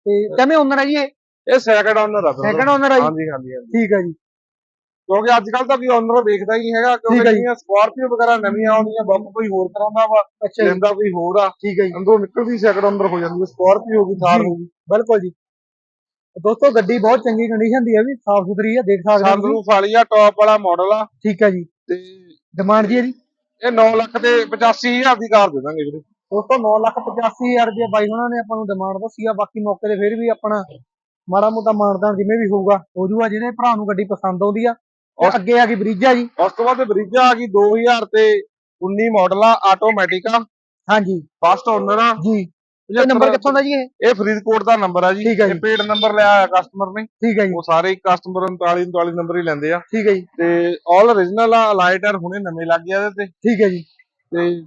ਤੇ ਕਿਵੇਂ ਓਨਰ ਆ ਜੀ ਇਹ? ਇਹ ਸੈਕੰਡ ਓਨਰ ਆ ਸੈਕੰਡ ਓਨਰ ਆ ਜੀ। ਹਾਂਜੀ ਹਾਂਜੀ। ਠੀਕ ਆ ਜੀ। ਕਿਉਂਕਿ ਅੱਜ ਕੱਲ ਤਾਂ ਕੋਈ ਓਨਰ ਵੇਖਦਾ ਹੀ ਨਹੀਂ ਹੈਗਾ ਕਿਉਂਕਿ। ਜਿਹੜੀਆਂ ਸਕਾਰਪੀਓ ਵਗੈਰਾ ਨਵੀਆਂ ਆਉਂਦੀਆਂ ਬੁੱਕ ਕੋਈ ਹੋਰ ਕਰਾਉਂਦਾ ਵਾ ਅੱਛਾ ਜੀ। ਲੈਂਦਾ ਕੋਈ ਹੋਰ ਆ ਠੀਕ ਹੈ ਜੀ। ਅੰਦਰੋਂ ਨਿਕਲਦੀ ਸੈਕੜ ਅੰਦਰ ਹੋ ਜਾਂਦੀ ਹੈ। ਸਕਾਰਪੀਓ ਗਈ ਥਾਰ ਹੋ ਗਈ। ਬਿਲਕੁਲ ਜੀ। ਦੋਸਤੋ ਗੱਡੀ ਬਹੁਤ ਚੰਗੀ ਕੰਡੀਸ਼ਨ ਦੀ ਹੈ ਵੀ ਸਾਫ਼ ਸੁਥਰੀ ਹੈ ਦੇਖ ਸਕਦੇ ਹੋ। ਸੰਦਰੂਫ ਵਾਲੀ ਆ ਟੌਪ ਵਾਲਾ ਮਾਡਲ ਆ। ਠੀਕ ਹੈ ਜੀ। ਤੇ ਡਿਮਾਂਡ ਜੀ ਇਹਦੀ ਇਹ 9 ਲੱਖ ਤੇ 85000 ਦੀ ਕਾਰ ਦੇ ਦਾਂਗੇ ਵੀਰੇ। ਦੋਸਤੋ 9 ਲੱਖ 85000 ਰੁਪਏ ਬਾਈ ਉਹਨਾਂ ਨੇ ਆਪਾਂ ਨੂੰ ਡਿਮਾਂਡ ਦੱਸੀ ਆ ਬਾਕੀ ਮੌਕੇ ਤੇ ਫਿਰ ਵੀ ਆਪਣਾ ਮਾੜਾ ਮੋਟਾ ਮਾਨਦਾਨ ਜਿਵੇਂ ਵੀ ਹੋਊਗਾ ਹੋ ਜੂਗਾ ਜਿਹੜੇ ਭਰਾ ਨੂੰ ਗੱਡੀ ਪਸੰਦ ਆਉਂਦੀ ਆ। ਉਸ- ਅੱਗੇ ਆ ਗਈ ਬਰੀਜਾ ਜੀ। ਉਸ ਤੋਂ ਬਾਅਦ ਬਰੀਜਾ ਆ ਗਈ 2000 ਤੇ 19 ਮਾਡਲ ਆ ਆਟੋਮੈਟਿਕ ਆ। ਹਾਂਜੀ। ਫਸਟ ਓਨਰ ਆ। ਜੀ। ਇਹ ਨੰਬਰ ਕਿੱਥੋਂ ਦਾ ਜੀ ਇਹ? ਇਹ ਫਰੀਦਕੋਟ ਦਾ ਨੰਬਰ ਆ ਜੀ। ਇਹ ਪੇਡ ਨੰਬਰ ਲਿਆ ਹੋਇਆ ਕਸਟਮਰ ਨੇ। ਠੀਕ ਹੈ ਜੀ। ਉਹ ਸਾਰੇ ਕਸਟਮਰ 39 39 ਨੰਬਰ ਹੀ ਲੈਂਦੇ ਆ। ਠੀਕ ਹੈ ਜੀ। ਤੇ ਆਲ origignal ਆ ਲਾਈਟਰ ਹੁਣੇ ਨਵੇਂ ਲੱਗ ਗਿਆ ਇਹਦੇ ਤੇ। ਠੀਕ ਹੈ ਜੀ। ਤੇ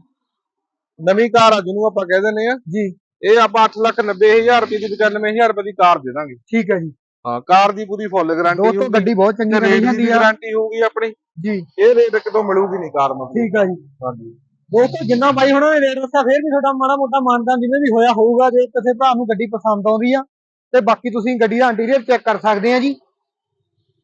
ਨਵੀਂ ਕਾਰ ਆ ਜਿਹਨੂੰ ਆਪਾਂ ਕਹਿ ਦਿੰਦੇ ਆ। ਜੀ। ਇਹ ਆਪਾਂ 8 ਲੱਖ 90000 ਰੁਪਏ ਦੀ 95000 ਰੁਪਏ ਦੀ ਕਾਰ ਦੇ ਦਾਂਗੇ। ਠੀਕ ਹੈ ਜੀ। ਹਾਂ ਕਾਰ ਦੀ ਪੂਰੀ ਫੁੱਲ ਗਾਰੰਟੀ ਦੋਸਤੋ ਗੱਡੀ ਬਹੁਤ ਚੰਗੀ ਰੇਟ ਕੰਡੀਸ਼ਨ ਦੀ ਦੀ ਆ। ਗਾਰੰਟੀ ਹੋਊਗੀ ਆਪਣੀ। ਜੀ। ਇਹ ਰੇਟ ਕਿਤੋਂ ਮਿਲੂਗੀ ਨਹੀਂ ਕਾਰ ਮਤਲਬ? ਠੀਕ ਹੈ ਜੀ। ਹਾਂਜੀ। ਦੋਸਤੋ ਜਿੰਨਾ ਬਾਈ ਹੁਣਾਂ ਰੇਟ ਦੱਸਿਆ ਫਿਰ ਵੀ ਤੁਹਾਡਾ ਮਾੜਾ ਮੋਟਾ ਮਾਨਦਾਨ ਜਿਵੇਂ ਵੀ ਹੋਇਆ ਹੋਊਗਾ ਜੇ ਕਿਸੇ ਭਰਾ ਨੂੰ ਗੱਡੀ ਪਸੰਦ ਆਉਂਦੀ ਆ ਤੇ ਬਾਕੀ ਤੁਸੀਂ ਗੱਡੀ ਦਾ ਇੰਟੀਰੀਅਰ ਚੈੱਕ ਕਰ ਸਕਦੇ ਆ ਜੀ।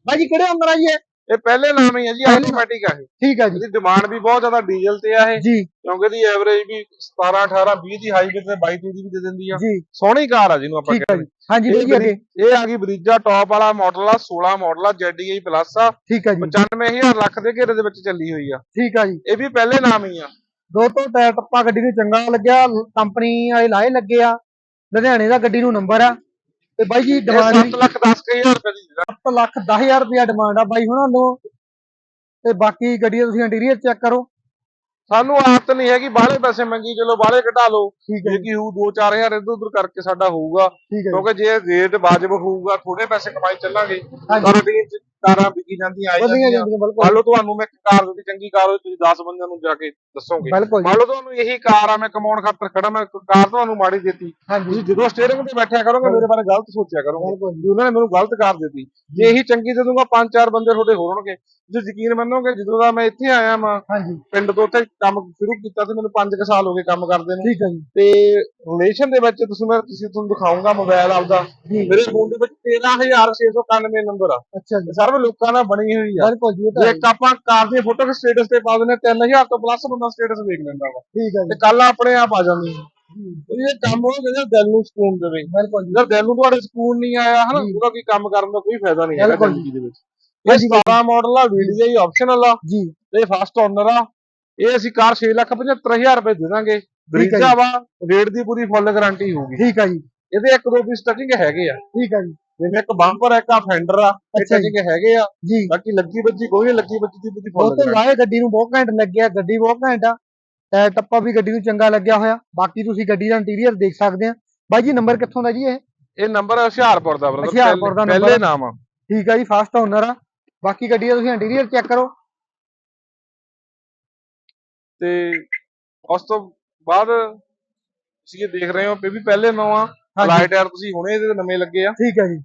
ਬਾਈ ਜੀ ਕਿਹੜੇ ਅੰਦਰ ਆ ਜੀ ਇਹ ਪਹਿਲੇ ਨਾਮ ਹੀ ਹੈ ਜੀ ਆਟੋਮੈਟਿਕ ਆ ਇਹ। ਠੀਕ ਹੈ ਜੀ। ਇਹਦੀ ਡਿਮਾਂਡ ਵੀ ਬਹੁਤ ਜ਼ਿਆਦਾ ਡੀਜ਼ਲ ਤੇ ਆ ਇਹ। ਜੀ। ਕਿਉਂਕਿ ਇਹਦੀ ਐਵਰੇਜ ਵੀ 17 18 20 ਦੀ ਹਾਈਵੇ ਤੇ 22 23 ਦੀ ਵੀ ਦੇ ਦਿੰਦੀ ਆ। ਜੀ। ਸੋਹਣੀ ਕਾਰ ਆ ਜਿਹਨੂੰ ਆਪਾਂ ਠੀਕ ਹੈ ਕਹਿੰਦੇ ਜੀ। ਹਾਂਜੀ ਅੱਗੇ ਬਰੀ- ਇਹ ਆ ਗਈ ਬਰੀਜਾ ਟੌਪ ਵਾਲਾ ਮਾਡਲ ਆ 16 ਮਾਡਲ ਆ ZDI ਪਲੱਸ ਆ। ਠੀਕ ਹੈ ਜੀ। 95000 ਲੱਖ ਦੇ ਘੇਰੇ ਦੇ ਵਿੱਚ ਚੱਲੀ ਹੋਈ ਆ। ਠੀਕ ਹੈ ਜੀ। ਇਹ ਵੀ ਪਹਿਲੇ ਨਾਮ ਹੀ ਆ। ਦੋਸਤੋ ਟਾਇਰ ਟੱਪਾ ਗੱਡੀ ਨੂੰ ਚੰਗਾ ਲੱਗਿਆ ਕੰਪਨੀ ਵਾਲੇ ਲਾਏ ਲੱਗੇ ਆ। ਲੁਧਿਆਣੇ ਦਾ ਗੱਡੀ ਨੂੰ ਨੰਬਰ ਆ। ਤੇ ਬਾਈ ਜੀ ਡਿਮਾਂਡ 7 ਲੱਖ 10000 ਰੁਪਏ ਦੀ ਦੇ 7 ਲੱਖ 10000 ਰੁਪਇਆ ਡਿਮਾਂਡ ਆ ਬਾਈ ਹੁਣਾਂ ਨੂੰ। ਤੇ ਬਾਕੀ ਗੱਡੀ ਤੁਸੀਂ ਇੰਟੀਰੀਅਰ ਚੈੱਕ ਕਰੋ। ਸਾਨੂੰ ਆਦਤ ਨਹੀਂ ਹੈਗੀ ਬਾਹਲੇ ਪੈਸੇ ਮੰਗੀ ਚਲੋ ਬਾਹਲੇ ਘਟਾ ਲਓ। ਹੈ ਜੇ ਕੀ ਹੋਊ 2-4000 ਇੱਧਰ ਉੱਧਰ ਕਰਕੇ ਸਾਡਾ ਹੋਊਗਾ। ਹੈ। ਕਿਉਂਕਿ ਜੇ ਰੇਟ ਵਾਜਬ ਹੋਊਗਾ ਥੋੜੇ ਪੈਸੇ ਕਮਾਈ ਚੱਲਾਂਗੇ। ਤਾਂ ਰੇਟ ਚ ਕਾਰਾਂ ਵਿਕੀ ਜਾਂਦੀਆਂ ਆਈ ਵਧੀਆ ਜਾਂਦੀਆਂ। ਬਿਲਕੁਲ। ਮੰਨ ਲਓ ਤੁਹਾਨੂੰ ਮੈਂ ਇੱਕ ਕਾਰ ਦਿੱਤੀ ਚੰਗੀ ਕਾਰ ਹੋਈ ਤੁਸੀਂ 10 ਬੰਦਿਆਂ ਨੂੰ ਜਾ ਕੇ ਦੱਸੋਗੇ। ਬਿਲਕੁਲ ਜੀ। ਮੰਨ ਲਓ ਤੁਹਾਨੂੰ ਇਹੀ ਕਾਰ ਆ ਮੈਂ ਕਮਾਉਣ ਖਾਤਰ ਖੜਾ ਮੈਂ ਕਾਰ ਤੁਹਾਨੂੰ ਮਾੜੀ ਦਿੱਤੀ। ਤੁਸੀਂ ਜਦੋਂ ਸਟੀਅਰਿੰਗ ਤੇ ਬੈਠਿਆ ਕਰੋਗੇ ਮੇਰੇ ਬਾਰੇ ਗਲਤ ਸੋਚਿਆ ਕਰੋਗੇ। ਵੀ ਉਹਨਾਂ ਨੇ ਮੈਨੂੰ ਗਲਤ ਕਾਰ ਦਿੱਤੀ। ਜੇ ਇਹੀ ਚੰਗੀ ਦੇ ਦੂੰਗਾ ਪੰਜ ਚਾਰ ਬੰਦੇ ਤੁਹਾਡੇ ਹੋਰ ਹੋਣਗੇ। ਤੁਸੀਂ ਯਕੀਨ ਮੰਨੋਗੇ ਜਦੋਂ ਦਾ ਮੈਂ ਇੱਥੇ ਆਇਆ ਹਾਂਜੀ। ਪਿੰਡ ਤੋਂ ਉੱਥੇ ਕੰਮ ਸ਼ੁਰੂ ਕੀਤਾ ਤੇ ਮੈਨੂੰ 5 ਸਾਲ ਹੋ ਗਏ ਕੰਮ ਕਰਦੇ ਨੂੰ। ਠੀਕ ਹੈ ਜੀ। ਤੇ ਰਿਲੇਸ਼ਨ ਦੇ ਵਿੱਚ ਤੁਸੀਂ ਮੈਂ ਤੁਸੀਂ ਤੁਹਾਨੂੰ ਦਿਖਾਉਂਗਾ ਮੋਬਾਈਲ ਆਪਦਾ। ਜੀ। ਮੇਰੇ ਫੋਨ ਦੇ ਵਿੱਚ 13691 ਨੰਬਰ ਆ। ਅੱਛਾ ਜੀ। ਸਰਵ ਲੋਕਾਂ ਨਾਲ ਬਣੀ ਹੋਈ ਆ। ਬਿਲਕੁਲ ਜੀ ਇਹ ਤਾਂ ਜੇ ਹੈ ਇੱਕ ਆਪਾਂ ਕਾਰ ਦੀ ਫੋਟੋ ਸਟੇਟਸ ਤੇ ਪਾ ਦਿੰਦੇ 3000 ਤੋਂ ਪਲੱਸ ਬੰਦਾ ਸਟੇਟਸ ਵੇਖ ਲੈਂਦਾ ਵਾ। ਠੀਕ ਹੈ ਤੇ ਜੀ ਕੱਲ ਆਪਣੇ ਆਪ ਆ ਜਾਂਦੀ ਹੈ ਇਹ ਕੰਮ ਉਹ ਜਿਹੜਾ ਦਿਲ ਨੂੰ ਸਕੂਨ ਦੇਵੇ। ਬਿਲਕੁਲ ਜੀ। ਜਦ ਦਿਲ ਨੂੰ ਤੁਹਾਡੇ ਸਕੂਨ ਨਹੀਂ ਆਇਆ ਹਨਾ ਜੀ। ਉਹਦਾ ਕੋਈ ਕੰਮ ਕਰਨ ਦਾ ਕੋਈ ਫਾਇਦਾ ਨਹੀਂ ਹੈਗਾ ਬਿਲਕੁਲ। ਜ਼ਿੰਦਗੀ ਦੇ ਵਿੱਚ। ਇਹ 17 ਮਾਡਲ ਆ ਵੀਡੀਆਈ ਆਪਸ਼ਨਲ ਆ। ਜੀ। ਤੇ ਫਸਟ ਓਨਰ ਆ। ਇਹ ਅਸੀਂ ਕਾਰ 675000 ਰੁਪਏ ਦੇ ਦਾਂਗੇ। ਬਰੀਜਾ ਵਾ ਰੇਟ ਦੀ ਪੂਰੀ ਫੁੱਲ ਗਾਰੰਟੀ ਹੋਊਗੀ। ਠੀਕ ਹੈ ਜੀ। ਇਹਦੇ ਇੱਕ ਦੋ ਪੀਸ ਟਚਿੰਗ ਹੈਗੇ ਆ। ਠੀਕ ਹੈ ਜੀ। ਜਿਵੇਂ ਇੱਕ ਬੰਪਰ ਇੱਕ ਆ ਫੈਂਡਰ ਆ ਇਹ ਅੱਛਾ ਜੀ। ਟਚਿੰਗ ਹੈਗੇ ਆ। ਜੀ। ਬਾਕੀ ਲੱਗੀ ਬੱਜੀ ਕੋਈ ਨਹੀਂ ਲੱਗੀ ਬੱਜੀ ਦੀ ਪੂਰੀ ਫੁੱਲ ਲਾਏ ਗੱਡੀ ਨੂੰ ਬਹੁਤ ਘੈਂਟ ਲੱਗਿਆ ਗੱਡੀ ਬਹੁਤ ਘੈਂਟ ਆ। ਟਾਇਰ ਟੱਪਾ ਵੀ ਗੱਡੀ ਨੂੰ ਚੰਗਾ ਲੱਗਿਆ ਹੋਇਆ। ਬਾਕੀ ਤੁਸੀਂ ਗੱਡੀ ਦਾ ਇੰਟੀਰੀਅਰ ਦੇਖ ਸਕਦੇ ਆ। ਬਾਈ ਜੀ ਨੰਬਰ ਕਿੱਥੋਂ ਦਾ ਜੀ ਇਹ? ਇਹ ਨੰਬਰ ਹੁਸ਼ਿਆਰਪੁਰ ਦਾ ਬ੍ਰਦਰ ਹੁਸ਼ਿਆਰਪੁਰ ਦਾ ਪਹਿਲੇ। ਨਾਮ ਆ। ਠੀਕ ਆ ਜੀ ਫਸਟ ਓਨਰ ਆ। ਬਾਕੀ ਗੱਡੀ ਦਾ ਤੁਸੀਂ ਇੰਟੀਰੀਅਰ ਚੈੱਕ ਕਰੋ। ਤੇ ਉਸ ਤੋਂ ਬਾਅਦ ਤੁਸੀਂ ਇਹ ਦੇਖ ਰਹੇ ਹੋ ਵੀ ਪਹਿਲੇ ਨਵਾਂ ਹਾਂਜੀ। ਲਾਈਟ ਯਾਰ ਤੁਸੀਂ ਹੁਣੇ ਇਹਦੇ ਨਵੇਂ ਲੱਗੇ ਆ। ਠੀਕ ਹੈ ਜੀ।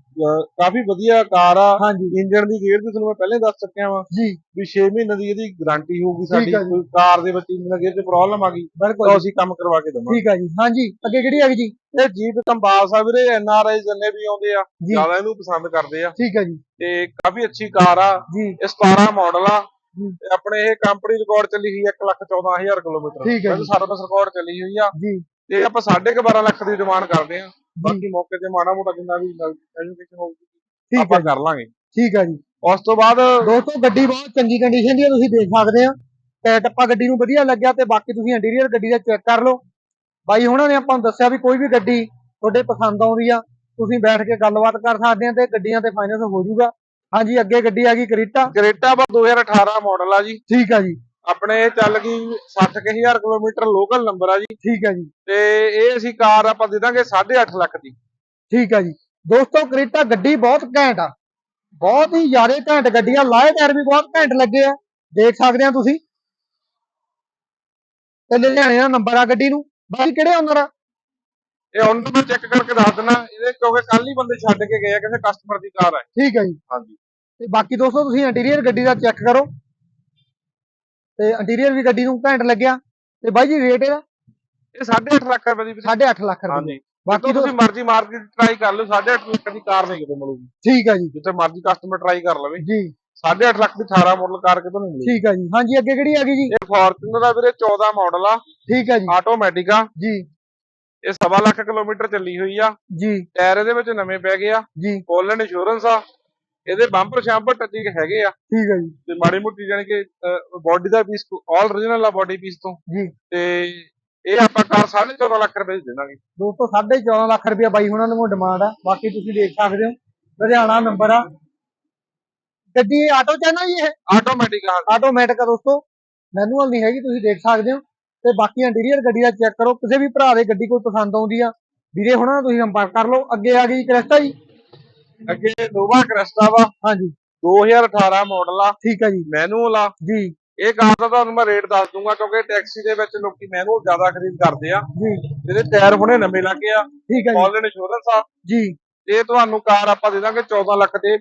ਕਾਫੀ ਵਧੀਆ ਕਾਰ ਆ। ਇੰਜਨ ਦੀ ਗੇਅਰ ਦੀ ਤੁਹਾਨੂੰ ਮੈਂ ਪਹਿਲੇ ਦੱਸ ਚੁੱਕਿਆ ਵਾਂ ਜੀ। ਵੀ 6 ਮਹੀਨੇ ਦੀ ਇਹਦੀ ਗਾਰੰਟੀ ਹੋਊਗੀ ਸਾਡੀ। ਕੋਈ ਕਾਰ ਦੇ ਵਿੱਚ ਇੰਜਨ ਗੇਅਰ 'ਚ ਪ੍ਰੋਬਲਮ ਆ ਗਈ ਬਿਲਕੁਲ ਤਾਂ। ਅਸੀਂ ਕੰਮ ਕਰਵਾ ਕੇ ਦੇਵਾਂਗੇ। ਠੀਕ ਆ ਜੀ। ਹਾਂਜੀ ਅੱਗੇ ਕਿਹੜੀ ਆ ਗਈ ਜੀ? ਇਹ ਜੀਪ ਕੰਬਾਸ ਆ ਵੀਰੇ ਐਨ ਆਰ ਆਈ ਜੰਨੇ ਵੀ ਆਉਂਦੇ ਆ ਜ਼ਿਆਦਾ ਇਹਨੂੰ ਪਸੰਦ ਕਰਦੇ ਆ। ਠੀਕ ਹੈ ਜੀ। ਤੇ ਕਾਫੀ ਅੱਛੀ ਕਾਰ ਆ। ਇਹ 17 ਮਾਡਲ ਆ। ਆਪਣੇ ਇਹ ਕੰਪਨੀ ਰਿਕਾਰਡ ਚੱਲੀ ਹੋਈ 1 ਲੱਖ 14000 ਕਿਲੋਮੀਟਰ। ਠੀਕ ਹੈ। ਸਰਵਿਸ ਰਿਕਾਰਡ ਚੱਲੀ ਹੋਈ ਆ। ਜੀ। ਤੇ ਆਪਾਂ 12.5 ਲੱਖ ਦੀ ਡਿਮਾਂਡ ਕਰਦੇ ਆ ਬਾਕੀ ਮੌਕੇ ਤੇ ਮਾੜਾ ਮੋਟਾ ਜਿੰਨਾ ਵੀ ਐਜੂਕੇਸ਼ਨ ਹੋਊਗੀ ਠੀਕ ਆਪਾਂ ਹੈ। ਕਰ ਲਾਂਗੇ। ਠੀਕ ਹੈ ਜੀ। ਉਸ ਤੋਂ ਬਾਅਦ ਦੋਸਤੋ ਗੱਡੀ ਬਹੁਤ ਚੰਗੀ ਕੰਡੀਸ਼ਨ ਦੀ ਆ ਤੁਸੀਂ ਦੇਖ ਸਕਦੇ ਆ। ਟਾਇਰ ਟੱਪਾ ਗੱਡੀ ਨੂੰ ਵਧੀਆ ਲੱਗਿਆ ਤੇ ਬਾਕੀ ਤੁਸੀਂ ਇੰਟੀਰੀਅਰ ਗੱਡੀ ਦਾ ਚੈੱਕ ਕਰ ਲਓ। ਬਾਈ ਉਹਨਾਂ ਨੇ ਆਪਾਂ ਨੂੰ ਦੱਸਿਆ ਵੀ ਕੋਈ ਵੀ ਗੱਡੀ ਤੁਹਾਡੇ ਪਸੰਦ ਆਉਂਦੀ ਆ ਤੁਸੀਂ ਬੈਠ ਕੇ ਗੱਲਬਾਤ ਕਰ ਸਕਦੇ ਆ ਤੇ ਗੱਡੀਆਂ ਤੇ ਫਾਈਨੈਂਸ ਹੋ ਜਾਊਗਾ। ਹਾਂਜੀ ਅੱਗੇ ਗੱਡੀ ਆ ਗਈ ਕਰੀਟਾ। ਕਰੇਟਾ ਬਾ 2018 ਮਾਡਲ ਆ ਜੀ। ਠੀਕ ਆ ਜੀ। ਆਪਣੇ ਚੱਲ ਗਈ 60000 ਕਿਲੋਮੀਟਰ ਲੋਕਲ ਨੰਬਰ ਆ ਜੀ। ਠੀਕ ਆ ਜੀ। ਤੇ ਇਹ ਅਸੀਂ ਕਾਰ ਆਪਾਂ ਦੇ ਦਾਂਗੇ 8.5 ਲੱਖ ਦੀ। ਠੀਕ ਆ ਜੀ। ਦੋਸਤੋ ਕਰੀਟਾ ਗੱਡੀ ਬਹੁਤ ਘੈਂਟ ਆ। ਬਹੁਤ ਹੀ ਜ਼ਿਆਦਾ ਘੈਂਟ ਗੱਡੀ ਆ। ਲਾਏ ਟਾਇਰ ਵੀ ਬਹੁਤ ਘੈਂਟ ਲੱਗੇ ਆ। ਦੇਖ ਸਕਦੇ ਆ ਤੁਸੀਂ। ਤੇ ਲੁਧਿਆਣੇ ਦਾ ਨੰਬਰ ਆ ਗੱਡੀ ਨੂੰ। ਬਾਕੀ ਕਿਹੜੇ ਓਨਰ ਆ? ਇਹ ਹੁਣ ਮੈਂ ਚੈੱਕ ਕਰਕੇ ਦੱਸ ਦਿੰਦਾ ਇਹਦੇ ਕਿਉਂਕਿ ਕੱਲ ਹੀ ਬੰਦੇ ਛੱਡ ਕੇ ਗਏ ਆ ਕਿਸੇ ਕਸਟਮਰ ਦੀ ਕਾਰ ਹੈ ਠੀਕ ਆ ਜੀ। ਹਾਂਜੀ। ਤੇ ਬਾਕੀ ਦੋਸਤੋ ਤੁਸੀਂ ਇੰਟੀਰੀਅਰ ਗੱਡੀ ਦਾ ਚੈੱਕ ਕਰੋ। ਤੇ ਇੰਟੀਰੀਅਰ ਵੀ ਗੱਡੀ ਨੂੰ ਘੈਂਟ ਲੱਗਿਆ। ਤੇ ਬਾਈ ਜੀ ਰੇਟ ਇਹਦਾ? ਇਹ 8.5 ਲੱਖ ਰੁਪਏ ਦੀ ਵੀਰੇ। 8.5 ਲੱਖ ਰੁਪਏ ਹਾਂਜੀ। ਬਾਕੀ ਬਾਕੀ ਤੁਸੀਂ ਮਰਜ਼ੀ ਮਾਰਕੀਟ ਟਰਾਈ ਕਰ ਲਓ 8.5 ਲੱਖ ਦੀ ਕਾਰ ਨਹੀਂ ਕਿਤੇ ਮਿਲੂਗੀ। ਠੀਕ ਆ ਜੀ। ਜਿੱਥੇ ਮਰਜ਼ੀ ਕਸਟਮਰ ਟਰਾਈ ਕਰ ਲਵੇ। ਜੀ। 8.5 ਲੱਖ ਦੀ 18 ਮਾਡਲ ਕਾਰ ਕਿਤੋਂ ਨਹੀਂ ਮਿਲੀ ਠੀਕ ਹੈ ਜੀ। ਹਾਂਜੀ ਅੱਗੇ ਕਿਹੜੀ ਆ ਗਈ ਜੀ? ਇਹ ਫੋਰਚੂਨਰ ਦਾ ਵੀਰੇ 14 ਮਾਡਲ ਆ। ਠੀਕ ਹੈ ਜੀ। ਆਟੋਮੈਟਿਕ ਆ। ਜੀ। ਇਹ ਸਵਾ ਲੱਖ ਕਿਲੋਮੀਟਰ ਚੱਲੀ ਹੋਈ ਆ। ਜੀ। ਟਾਇਰ ਇਹਦੇ ਵਿੱਚ ਨਵੇਂ ਪੈ ਗਏ ਆ। ਜੀ। ਕੋਲਨ ਇੰਸ਼ੋਰੈਂਸ ਆ। ਇਹਦੇ ਬੰਪਰ ਸ਼ੰਪਰ ਟੱਚੀ ਹੈਗੇ ਆ। ਠੀਕ ਹੈ ਜੀ। ਤੇ ਮਾੜੀ ਮੋਟੀ ਜਾਣੀ ਕਿ ਬਾਡੀ ਦਾ ਪੀਸ ਆਲ origignal ਆ ਬਾਡੀ ਪੀਸ ਤੋਂ। ਜੀ। ਤੇ ਇਹ ਆਪਾਂ ਕਾਰ 14.5 ਲੱਖ ਰੁਪਏ ਦੀ ਦੇ ਦਾਂਗੇ ਦੋਸਤੋ 14.5 ਲੱਖ ਰੁਪਏ ਬਾਈ ਹੁਣਾਂ ਨੂੰ ਡਿਮਾਂਡ ਆ। ਬਾਕੀ ਤੁਸੀਂ ਦੇਖ ਸਕਦੇ ਹੋ ਲੁਧਿਆਣਾ ਨੰਬਰ ਆ। ਗੱਡੀ ਆਟੋ ਚ ਹੈ ਨਾ ਜੀ ਇਹ? ਆਟੋਮੈਟਿਕ ਆ। ਆਟੋਮੈਟਿਕ ਆ ਦੋਸਤੋ। ਮੈਨੂਅਲ ਨਹੀਂ ਹੈਗੀ ਤੁਸੀਂ ਦੇਖ ਸਕਦੇ ਹੋ। ਤੇ ਬਾਕੀ ਇੰਟੀਰੀਅਰ ਗੱਡੀ ਦਾ ਚੈੱਕ ਕਰੋ। ਕਿਸੇ ਵੀ ਭਰਾ ਦੇ ਗੱਡੀ ਕੋਈ ਪਸੰਦ ਆਉਂਦੀ ਆ ਵੀਰੇ ਹੁਣਾਂ ਤੁਸੀਂ ਸੰਪਰਕ ਕਰ ਲਓ। ਅੱਗੇ ਆ ਗਈ ਕ੍ਰਿਸਟਾ ਜੀ। ਅੱਗੇ ਨੋਵਾ ਕ੍ਰਿਸਟਾ ਵਾ। ਹਾਂਜੀ। 2018 ਮਾਡਲ ਆ। ਠੀਕ ਹੈ ਜੀ। ਮੈਨੂਅਲ ਆ ਜੀ। ਇਹ ਕਾਰ ਦਾ ਤੁਹਾਨੂੰ ਮੈਂ ਰੇਟ ਦੱਸ ਦੂੰਗਾ ਕਿਉਂਕਿ ਟੈਕਸੀ ਦੇ ਵਿੱਚ ਲੋਕੀ ਮੈਨੂਅਲ ਜ਼ਿਆਦਾ ਖਰੀਦ ਕਰਦੇ ਆ। ਜੀ। ਇਹਦੇ ਟਾਇਰ ਹੁਣੇ ਨਵੇਂ ਲੱਗੇ ਆ। ਠੀਕ ਹੈ ਜੀ। ਕਾਲਨ ਇੰਸ਼ੋਰੈਂਸ ਆ। ਜੀ। ਇਹ ਤੁਹਾਨੂੰ ਕਾਰ ਆਪਾਂ ਦੇ ਦਾਂਗੇ 14 ਲੱਖ ਦੇ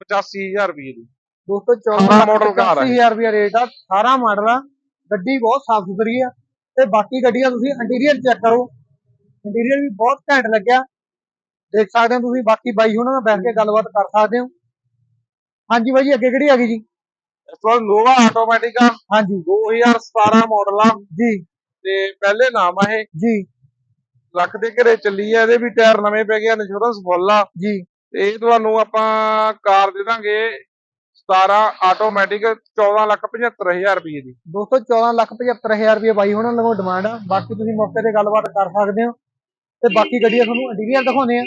85000 ਰੁਪਏ ਦੀ। ਦੋਸਤੋ 14 ਸਾਰਾ model ਕਾਰ ਆ ਇਹ। 85000 ਰੁਪਏ ਰੇਟ ਆ। ਸਾਰਾ ਮਾਡਲ ਆ। ਗੱਡੀ ਬਹੁਤ ਸਾਫ਼ ਸੁਥਰੀ ਆ। ਤੇ ਬਾਕੀ ਗੱਡੀਆਂ ਤੁਸੀਂ ਇੰਟੀਰੀਅਰ ਚੈੱਕ ਕਰੋ। ਇੰਟੀਰੀਅਰ ਵੀ ਬਹੁਤ ਘੈਂਟ ਲੱਗਿਆ। ਦੇਖ ਸਕਦੇ ਹੋ ਤੁਸੀਂ ਬਾਕੀ ਬਾਈ ਉਹਨਾਂ ਨਾਲ ਬੈਠ ਕੇ ਗੱਲਬਾਤ ਕਰ ਸਕਦੇ ਹੋ। ਹਾਂਜੀ ਬਾਈ ਜੀ ਅੱਗੇ ਕਿਹੜੀ ਆ ਗਈ ਜੀ? ਇਸ ਤੋਂ ਬਾਅਦ ਨੋਵਾ ਆਟੋਮੈਟਿਕ ਆ। ਹਾਂਜੀ। 2017 ਮਾਡਲ ਆ। ਜੀ। ਤੇ ਪਹਿਲੇ ਨਾਮ ਆ ਇਹ। ਜੀ। ਲੱਖ ਦੇ ਘਰੇ ਚੱਲੀ ਆ ਇਹਦੇ ਵੀ ਟਾਇਰ ਨਵੇਂ ਪੈ ਗਏ ਇੰਸ਼ੋਰੈਂਸ ਫੁੱਲ ਆ। ਜੀ। ਤੇ ਇਹ ਤੁਹਾਨੂੰ ਆਪਾਂ ਕਾਰ ਦੇ ਦਾਂਗੇ 17 ਆਟੋਮੈਟਿਕ 14 ਲੱਖ 75000 ਰੁਪਏ ਦੀ। ਦੋਸਤੋ 14 ਲੱਖ 75000 ਰੁਪਏ ਬਾਈ ਉਹਨਾਂ ਕੋਲ ਡਿਮਾਂਡ ਆ। ਬਾਕੀ ਤੁਸੀਂ ਮੌਕੇ ਤੇ ਗੱਲਬਾਤ ਕਰ ਸਕਦੇ ਹੋ। ਤੇ ਬਾਕੀ ਗੱਡੀਆਂ ਤੁਹਾਨੂੰ ਇੰਟੀਰੀਅਰ ਦਿਖਾਉਂਦੇ ਆ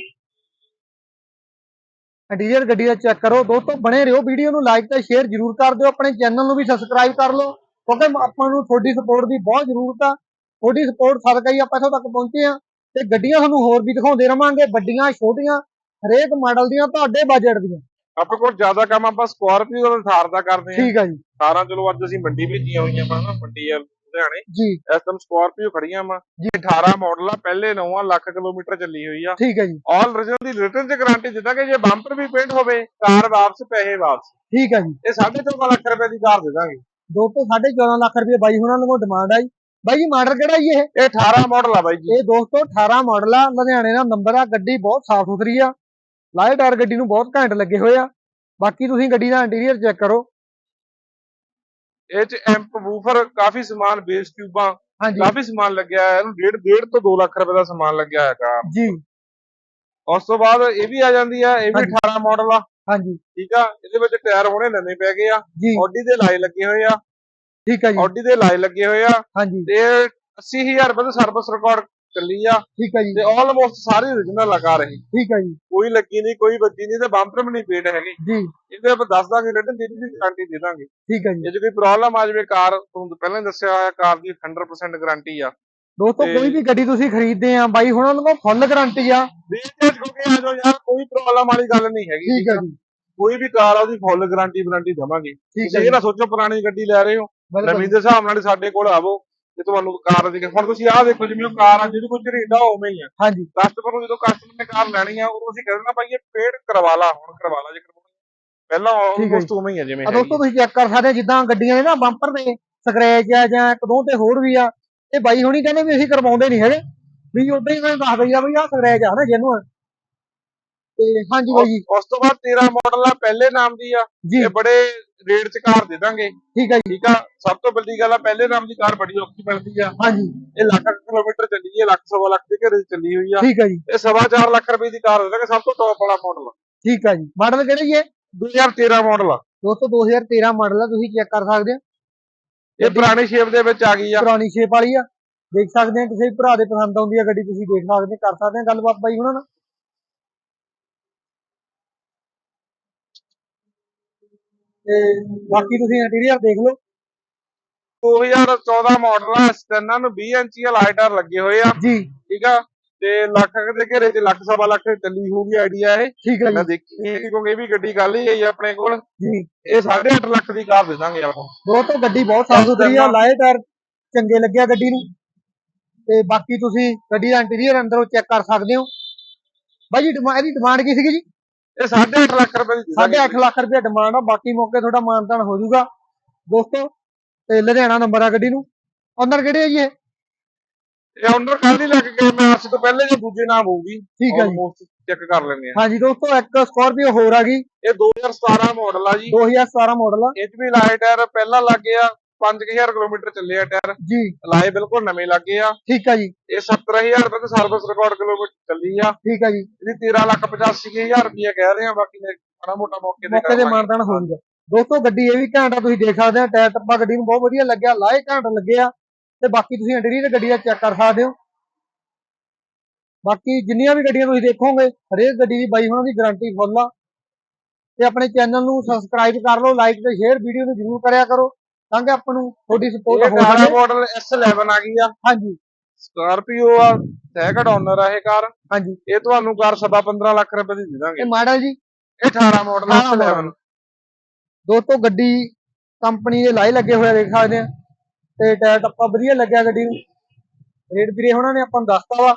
ਇੰਟੀਰੀਅਰ ਗੱਡੀ ਦਾ ਚੈੱਕ ਕਰੋ। ਦੋਸਤੋ ਬਣੇ ਰਹੋ ਵੀਡੀਓ ਨੂੰ ਲਾਈਕ ਤੇ ਸ਼ੇਅਰ ਜ਼ਰੂਰ ਕਰ ਦਿਓ। ਆਪਣੇ ਚੈਨਲ ਨੂੰ ਵੀ ਸਬਸਕ੍ਰਾਈਬ ਕਰ ਲਓ। ਕਿਉਂਕਿ ਆਪਾਂ ਨੂੰ ਤੁਹਾਡੀ ਸਪੋਰਟ ਦੀ ਬਹੁਤ ਜ਼ਰੂਰਤ ਆ। ਤੁਹਾਡੀ ਸਪੋਰਟ ਸਦਕਾ ਹੀ ਆਪਾਂ ਇੱਥੋਂ ਤੱਕ ਪਹੁੰਚੇ ਆ ਤੇ ਗੱਡੀਆਂ ਤੁਹਾਨੂੰ ਹੋਰ ਵੀ ਦਿਖਾਉਂਦੇ ਰਵਾਂਗੇ। ਵੱਡੀਆਂ ਛੋਟੀਆਂ ਹਰੇਕ ਮਾਡਲ ਦੀਆਂ ਤੁਹਾਡੇ ਬਜਟ ਦੀਆਂ। ਆਪਣੇ ਕੋਲ ਜ਼ਿਆਦਾ ਕੰਮ ਆਪਾਂ ਸਕਾਰਪੀਓ ਦਾ ਥਾਰ ਦਾ ਕਰਦੇ ਆ ਠੀਕ ਆ ਜੀ। ਥਾਰਾਂ ਚਲੋ ਅੱਜ ਅਸੀਂ ਮੰਡੀ ਭੇਜੀਆਂ ਹੋਈਆਂ ਵਾ ਨਾ ਮੰਡੀ ਆ ਲੁਧਿਆਣੇ। ਜੀ। ਇਸ ਟਾਈਮ ਸਕਾਰਪੀਓ ਖੜੀਆਂ ਵਾ। ਜੀ। 18 ਮਾਡਲ ਆ ਪਹਿਲੇ ਨੌਵਾਂ ਲੱਖ ਕਿਲੋਮੀਟਰ ਚੱਲੀ ਹੋਈ ਆ। ਠੀਕ ਹੈ ਜੀ। ਆਲ origignal ਦੀ ਰਿਟਰਨ ਚ ਗਾਰੰਟੀ ਜਿੱਦਾਂ ਕਿ ਜੇ ਬੰਪਰ ਵੀ ਪੇਂਟ ਹੋਵੇ ਕਾਰ ਵਾਪਸ ਪੈਸੇ ਵਾਪਸ। ਠੀਕ ਹੈ ਜੀ। ਇਹ 14.5 ਲੱਖ ਰੁਪਏ ਦੀ ਕਾਰ ਦੇ ਦਾਂਗੇ। ਦੋਸਤੋ 14.5 ਲੱਖ ਰੁਪਏ ਬਾਈ ਉਹਨਾਂ ਕੋਲ ਡਿਮਾਂਡ ਆ ਜੀ। ਬਾਈ ਜੀ ਮਾਡਲ ਕਿਹੜਾ ਜੀ ਇਹ? ਇਹ 18 ਮਾਡਲ ਆ ਬਾਈ ਜੀ। ਇਹ ਦੋਸਤੋ 18 ਮਾਡਲ ਆ ਲੁਧਿਆਣੇ ਦਾ ਨੰਬਰ ਆ ਗੱਡੀ ਬਹੁਤ ਸਾਫ਼ ਸੁਥਰੀ ਆ। ਲਾਏ ਟਾਇਰ ਗੱਡੀ ਨੂੰ ਬਹੁਤ ਘੈਂਟ ਲੱਗੇ ਹੋਏ ਆ। ਬਾਕੀ ਤੁਸੀਂ ਗੱਡੀ ਦਾ ਇੰਟੀਰੀਅਰ ਚੈੱਕ ਕਰੋ। ਇਹ ਚ ਐਂਪ ਵੂਫਰ ਕਾਫੀ ਸਮਾਨ ਬੇਸ ਟਿਊਬਾਂ ਕਾਫੀ ਸਮਾਨ ਲੱਗਿਆ ਹੈ ਇਹਨੂੰ ਡੇਢ ਡੇਢ ਤੋਂ 2 ਲੱਖ ਰੁਪਏ ਦਾ ਸਮਾਨ ਲੱਗਿਆ ਹੈ ਕਾਰ ਜੀ। ਉਸ ਤੋਂ ਬਾਅਦ ਇਹ ਵੀ ਆ ਜਾਂਦੀ ਆ ਇਹ ਵੀ ਹਾਂਜੀ। 18 ਮਾਡਲ ਆ। ਹਾਂਜੀ। ਠੀਕ ਆ ਇਹਦੇ ਵਿੱਚ ਟਾਇਰ ਹੁਣੇ ਨਵੇਂ ਪੈ ਗਏ ਆ। ਆਡੀ ਦੇ ਲਾਏ ਲੱਗੇ ਹੋਏ ਆ। ਠੀਕ ਹੈ ਜੀ। ਆਡੀ ਦੇ ਲਾਏ ਲੱਗੇ ਹੋਏ ਆ। ਹਾਂਜੀ। ਤੇ 80000 ਰੁਪਏ ਦਾ ਸਰਵਿਸ ਰਿਕਾਰਡ ਚੱਲੀ ਆ। ਠੀਕ ਹੈ ਜੀ। ਤੇ ਆਲਮੋਸਟ ਸਾਰੀ origignal ਲਗਾ ਰਹੀ ਠੀਕ ਹੈ ਜੀ। ਕੋਈ ਲੱਗੀ ਨਹੀਂ ਕੋਈ ਵੱਜੀ ਨਹੀਂ ਤੇ ਬੰਪਰ ਵੀ ਨਹੀਂ ਪੇਟ ਹੈਗੀ ਜੀ। ਇਹਦੇ ਆਪਾਂ ਦੱਸ ਦਾਂਗੇ ਰਿਟਰਨ ਦੀ ਵੀ ਗਾਰੰਟੀ ਦੇ ਦਾਂਗੇ। ਠੀਕ ਹੈ ਜੀ। ਜੇ ਕੋਈ ਪ੍ਰੋਬਲਮ ਆ ਜਾਵੇ ਕਾਰ ਤੁਹਾਨੂੰ ਪਹਿਲਾਂ ਹੀ ਦੱਸਿਆ ਹੋਇਆ ਕਾਰ ਦੀ 100% ਗਾਰੰਟੀ ਆ। ਦੋਸਤੋ ਕੋਈ ਵੀ ਗੱਡੀ ਤੁਸੀਂ ਖਰੀਦਦੇ ਆ ਬਾਈ ਉਹਨਾਂ ਕੋਲ ਫੁੱਲ ਗਾਰੰਟੀ ਆ। ਬੇਚੈਜ ਹੋ ਕੇ ਆ ਜਾਓ ਯਾਰ ਕੋਈ ਪ੍ਰੋਬਲਮ ਵਾਲੀ ਗੱਲ ਨਹੀਂ ਹੈਗੀ ਠੀਕ ਹੈ ਜੀ। ਕੋਈ ਵੀ ਕਾਰ ਆ ਉਹਦੀ ਫੁੱਲ ਗਾਰੰਟੀ ਵਾਰੰਟੀ ਦੇਵਾਂਗੇ। ਠੀਕ ਹੈ ਤੁਸੀਂ ਜੀ। ਇਹ ਨਾ ਸੋਚੋ ਪੁਰਾਣੀ ਗੱਡੀ ਲੈ ਰਹੇ ਹੋ। ਨਵੀਂ ਦੇ ਹਿਸਾਬ ਨਾਲ ਸਾਡੇ ਕੋਲ ਆਵੋ। ਤੇ ਤੁਹਾਨੂੰ ਕਾਰ ਦੀ ਹੁਣ ਤੁਸੀਂ ਆਹ ਦੇਖੋ ਜਿਵੇਂ ਉਹ ਕਾਰ ਆ ਜਿਹਦੀ ਕੋਈ ਝਰੀਟਾ ਉਵੇਂ ਹੀ ਆ। ਹਾਂਜੀ। ਕਸਟਮਰ ਨੂੰ ਜਦੋਂ ਕਸਟਮਰ ਨੇ ਕਾਰ ਲੈਣੀ ਆ ਉਦੋਂ ਅਸੀਂ ਕਹਿੰਦੇ ਨਾ ਭਾਈ ਇਹ ਪੇਡ ਕਰਵਾ ਲਾ ਹੁਣ ਕਰਵਾ ਲਾ ਜੇ ਕਰਵਾਉਣੀ। ਪਹਿਲਾਂ ਆਲਮੋਸਟ ਉਵੇਂ ਹੀ ਆ ਜਿਵੇਂ ਆ ਦੋਸਤੋ ਤੁਸੀਂ ਚੈੱਕ ਕਰ ਸਕਦੇ ਆ ਜਿੱਦਾਂ ਗੱਡੀਆਂ ਦੇ ਨਾ ਬੰਪਰ ਦੇ ਸਕ੍ਰੈਚ ਆ ਜਾਂ ਇੱਕ ਦੋ ਤੇ ਹੋਰ ਵੀ ਆ ਇਹ ਬਾਈ ਹੁਣੀ ਕਹਿੰਦੇ ਵੀ ਅਸੀਂ ਕਰਵਾਉਂਦੇ ਨਹੀਂ ਹੈਗੇ। ਵੀ ਉਦਾਂ ਹੀ ਮੈਂ ਦੱਸ ਦਈਆ ਵੀ ਆਹ ਸਕ੍ਰੈਚ ਆ ਨਾ ਜਿਹਨੂੰ ਤੇ ਹਾਂਜੀ ਬਾਈ ਜੀ। ਉਸ- ਤੋਂ ਬਾਅਦ 13 ਮਾਡਲ ਆ ਪਹਿਲੇ ਨਾਮ ਦੀ ਆ ਜੀ। ਇਹ ਬੜੇ ਰੇਟ 'ਚ ਕਾਰ ਦੇ ਦਾਂਗੇ। ਠੀਕ ਹੈ ਜੀ। ਠੀਕ ਆ? ਸਭ ਤੋਂ ਵੱਡੀ ਗੱਲ ਆ ਪਹਿਲੇ ਨਾਮ ਦੀ ਕਾਰ ਬੜੀ ਔਖੀ ਮਿਲਦੀ ਆ। ਹਾਂਜੀ। ਇਹ ਲੱਖ ਕੁ ਕਿਲੋਮੀਟਰ ਚੱਲੀ ਹੈ ਲੱਖ ਸਵਾ ਲੱਖ ਦੇ ਘਰੇ ਚੱਲੀ ਹੋਈ ਆ। ਠੀਕ ਹੈ ਜੀ। ਇਹ ਸਵਾ ਚਾਰ ਲੱਖ ਰੁਪਏ ਦੀ ਕਾਰ ਦੇ ਦਾਂਗੇ ਸਭ ਤੋਂ ਟੌਪ ਵਾਲਾ ਮਾਡਲ ਠੀਕ ਹੈ ਜੀ। ਮਾਡਲ ਕਿਹੜਾ ਜੀ ਇਹ? 2013 ਮਾਡਲ ਆ। ਦੋਸਤੋ 2013 ਮਾਡਲ ਆ ਤੁਸੀਂ ਚੈੱਕ ਕਰ ਸਕਦੇ ਆ ਇਹ ਪੁਰਾਣੀ ਸ਼ੇਪ ਦੇ ਵਿੱਚ ਆ ਗਈ ਆ। ਪੁਰਾਣੀ ਸ਼ੇਪ ਵਾਲੀ ਆ। ਦੇਖ ਸਕਦੇ ਆ ਕਿਸੇ ਵੀ ਭਰਾ ਦੇ ਪਸੰਦ ਆਉਂਦੀ ਆ ਗੱਡੀ ਤੁਸੀਂ ਦੇਖ ਸਕਦੇ ਆ, ਕਰ ਸਕਦੇ ਆ ਗੱਲਬਾਤ ਬਾਈ ਹੁਣਾਂ ਨਾਲ। ਤੇ ਬਾਕੀ ਤੁਸੀਂ ਇੰਟੀਰੀਅਰ ਦੇਖ ਲਓ। 2014 ਮਾਡਲ ਆ ਸਟੈਨਾਂ ਨੂੰ 20 ਇੰਚੀ ਲਾਈਟਰ ਲੱਗੇ ਹੋਏ ਆ। ਜੀ। ਠੀਕ ਆ? ਤੇ ਲੱਖ ਦੇ ਘਰੇ 'ਚ ਲੱਖ ਸਵਾ ਲੱਖ ਦੀ ਚੱਲੀ ਹੋਊਗੀ ਆਈਡੀਆ ਇਹ। ਠੀਕ ਹੈ ਮੈਂ ਦੇਖੀ ਕਿਉਂਕਿ ਇਹ ਵੀ ਗੱਡੀ ਕੱਲ ਹੀ ਆਈ ਆਪਣੇ ਕੋਲ। ਜੀ। ਇਹ 8.5 ਲੱਖ ਦੀ ਕਾਰ ਦੇ ਦਾਂਗੇ ਆਪਾਂ। ਦੋਸਤੋ ਗੱਡੀ ਬਹੁਤ ਸਾਫ਼ ਸੁਥਰੀ ਆ ਲਾਏ ਟਾਇਰ ਚੰਗੇ ਲੱਗਿਆ ਗੱਡੀ ਨੂੰ। ਤੇ ਬਾਕੀ ਤੁਸੀਂ ਗੱਡੀ ਦਾ ਇੰਟੀਰੀਅਰ ਅੰਦਰੋਂ ਚੈੱਕ ਕਰ ਸਕਦੇ ਹੋ। ਬਾਈ ਜੀ ਇਹਦੀ ਡਿਮਾਂਡ ਕੀ ਸੀਗੀ ਜੀ? ਇਹ 8.5 ਲੱਖ ਰੁਪਏ ਦੀ ਲੱਖ ਡਿਮਾਂਡ ਆ ਬਾਕੀ ਮੌਕੇ ਤੁਹਾਡਾ ਮਾਨਤਾਨ ਹੋ ਜਾਊਗਾ। ਦੋਸਤੋ ਤੇ ਲੁਧਿਆਣਾ ਨੰਬਰ ਆ ਗੱਡੀ ਨੂੰ। ਓਨਰ ਕਿਹੜੇ ਆ ਜੀ ਇਹ? ਇਹ ਓਨਰ ਕੱਲ ਹੀ ਲੱਗ ਗਏ ਮੈਂ ਅੱਜ ਤੋਂ ਪਹਿਲੇ ਜੇ ਦੂਜੇ ਨਾਮ ਹੋਊਗੀ ਠੀਕ ਹੈ ਜੀ। ਚੈੱਕ ਕਰ ਲੈਂਦੇ ਆ। ਹਾਂਜੀ ਦੋਸਤੋ ਇੱਕ ਸਕਾਰਪੀਓ ਹੋਰ ਆ ਗਈ। ਇਹ 2017 ਮਾਡਲ ਆ ਜੀ। 2017 ਮਾਡਲ ਆ। ਇਹ ਵੀ ਲਾਏ ਟਾਇਰ ਪਹਿਲਾਂ ਲੱਗੇ ਆ 5000 ਕਿਲੋਮੀਟਰ ਚੱਲੇ ਆ ਟਾਇਰ। ਜੀ। ਲਾਏ ਬਿਲਕੁਲ ਨਵੇਂ ਲੱਗੇ ਆ। ਠੀਕ ਹੈ ਜੀ। ਇਹ 70000 ਰੁਪਏ ਦੀ ਸਰਵਿਸ ਰਿਕਾਰਡ ਕਿਲੋਮੀਟਰ ਚੱਲੀ ਆ। ਠੀਕ ਹੈ ਜੀ। ਇਹਦੀ 13 ਲੱਖ 85000 ਰੁਪਏ ਕਹਿ ਰਹੇ ਆ ਬਾਕੀ ਨੇ ਮਾੜਾ ਮੋਟਾ ਮੌਕੇ ਤੇ ਮੌਕੇ ਤੇ। ਮਾਨਦਾਨ ਹੋਊਗਾ ਦੋਸਤੋ ਗੱਡੀ ਇਹ ਵੀ ਘੈਂਟ ਆ ਤੁਸੀਂ ਦੇਖ ਸਕਦੇ ਆ ਟਾਇਰ ਟੱਪਾ ਗੱਡੀ ਨੂੰ ਬਹੁਤ ਵਧੀਆ ਲੱਗਿਆ ਲਾਏ ਘੈਂਟ ਲੱਗੇ ਆ। ਤੇ ਬਾਕੀ ਤੁਸੀਂ ਇੰਟੀਰੀਅਰ ਗੱਡੀ ਦਾ ਚੈੱਕ ਕਰ ਸਕਦੇ ਹੋ। ਬਾਕੀ ਜਿੰਨੀਆਂ ਵੀ ਗੱਡੀਆਂ ਤੁਸੀਂ ਦੇਖੋਗੇ ਹਰੇਕ ਗੱਡੀ ਦੀ ਬਾਈ ਹੁਣਾਂ ਦੀ ਗਾਰੰਟੀ ਫੁੱਲ ਆ। ਤੇ ਆਪਣੇ ਚੈਨਲ ਨੂੰ ਸਬਸਕ੍ਰਾਈਬ ਕਰ ਲਓ ਲਾਈਕ ਤੇ ਸ਼ੇਅਰ ਵੀਡੀਓ ਨੂੰ ਜਰੂਰ ਕਰਿਆ ਕਰੋ। ਤਾਂ ਕਿ ਆਪਾਂ ਨੂੰ ਤੁਹਾਡੀ ਸਪੋਰਟ ਹੋ 18 ਸਕੇ ਮਾਡਲ S11 ਆ ਗਈ ਆ। ਹਾਂਜੀ। ਸਕਾਰਪੀਓ ਆ ਸੈਕੰਡ ਓਨਰ ਆ ਇਹ ਕਾਰ। ਹਾਂਜੀ। ਇਹ ਤੁਹਾਨੂੰ ਕਾਰ ਸਵਾ 15 ਲੱਖ ਰੁਪਏ ਦੀ ਦੇ ਦਾਂਗੇ। ਇਹ ਮਾਡਲ ਜੀ? ਇਹ 18 ਮਾਡਲ 18 S11 model। ਦੋਸਤੋ ਗੱਡੀ ਕੰਪਨੀ ਦੇ ਲਾਈ ਲੱਗੇ ਹੋਏ ਆ ਦੇਖ ਸਕਦੇ ਆ। ਤੇ ਟਾਇਰ ਟੱਪਾ ਵਧੀਆ ਲੱਗਿਆ ਗੱਡੀ ਨੂੰ। ਰੇਟ ਵੀਰੇ ਉਹਨਾਂ ਨੇ ਆਪਾਂ ਨੂੰ ਦੱਸਤਾ ਵਾ।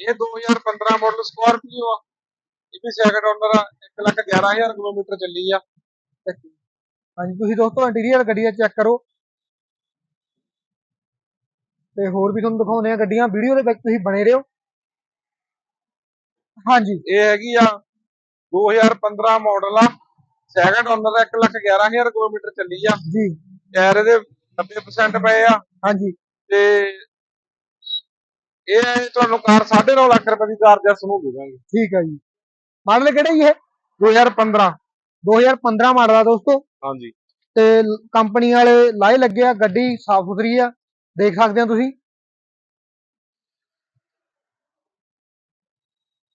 ਇਹ 2015 ਮਾਡਲ ਸਕਾਰਪੀਓ ਆ। ਇਹ ਵੀ ਸੈਕੰਡ ਓਨਰ ਆ। 1 ਲੱਖ 11000 ਕਿਲੋਮੀਟਰ ਚੱਲੀ ਆ। ਹਾਂਜੀ ਤੁਸੀਂ ਦੋਸਤੋ ਇੰਟੀਰੀਅਰ ਗੱਡੀ ਦਾ ਚੈੱਕ ਕਰੋ। ਤੇ ਹੋਰ ਵੀ ਤੁਹਾਨੂੰ ਦਿਖਾਉਂਦੇ ਆ ਗੱਡੀਆਂ। ਵੀਡੀਓ ਦੇ ਵਿੱਚ ਤੁਸੀਂ ਬਣੇ ਰਹੋ। ਹਾਂਜੀ। ਇਹ ਹੈਗੀ ਆ 2015 ਮਾਡਲ ਆ। ਸੈਕੰਡ ਓਨਰ 1 ਲੱਖ 11000 ਕਿਲੋਮੀਟਰ ਚੱਲੀ ਆ। ਜੀ। ਟਾਇਰ ਇਹਦੇ 90% ਪਏ ਆ। ਹਾਂਜੀ। ਤੇ ਇਹ ਹੈ ਤੁਹਾਨੂੰ ਕਾਰ 9.5 ਲੱਖ ਰੁਪਏ ਦੀ ਕਾਰ ਜੈਸ ਨੂੰ ਦੇ ਦਾਂਗੇ ਠੀਕ ਹੈ ਜੀ। ਮਾਡਲ ਕਿਹੜਾ ਜੀ ਇਹ? 2015 2015 ਮਾਡਲ ਆ ਦੋਸਤੋ। ਹਾਂਜੀ। ਤੇ ਕੰਪਨੀ ਵਾਲੇ ਲਾਏ ਲੱਗੇ ਆ ਗੱਡੀ ਸਾਫ਼ ਸੁਥਰੀ ਆ ਦੇਖ ਸਕਦੇ ਆ ਤੁਸੀਂ।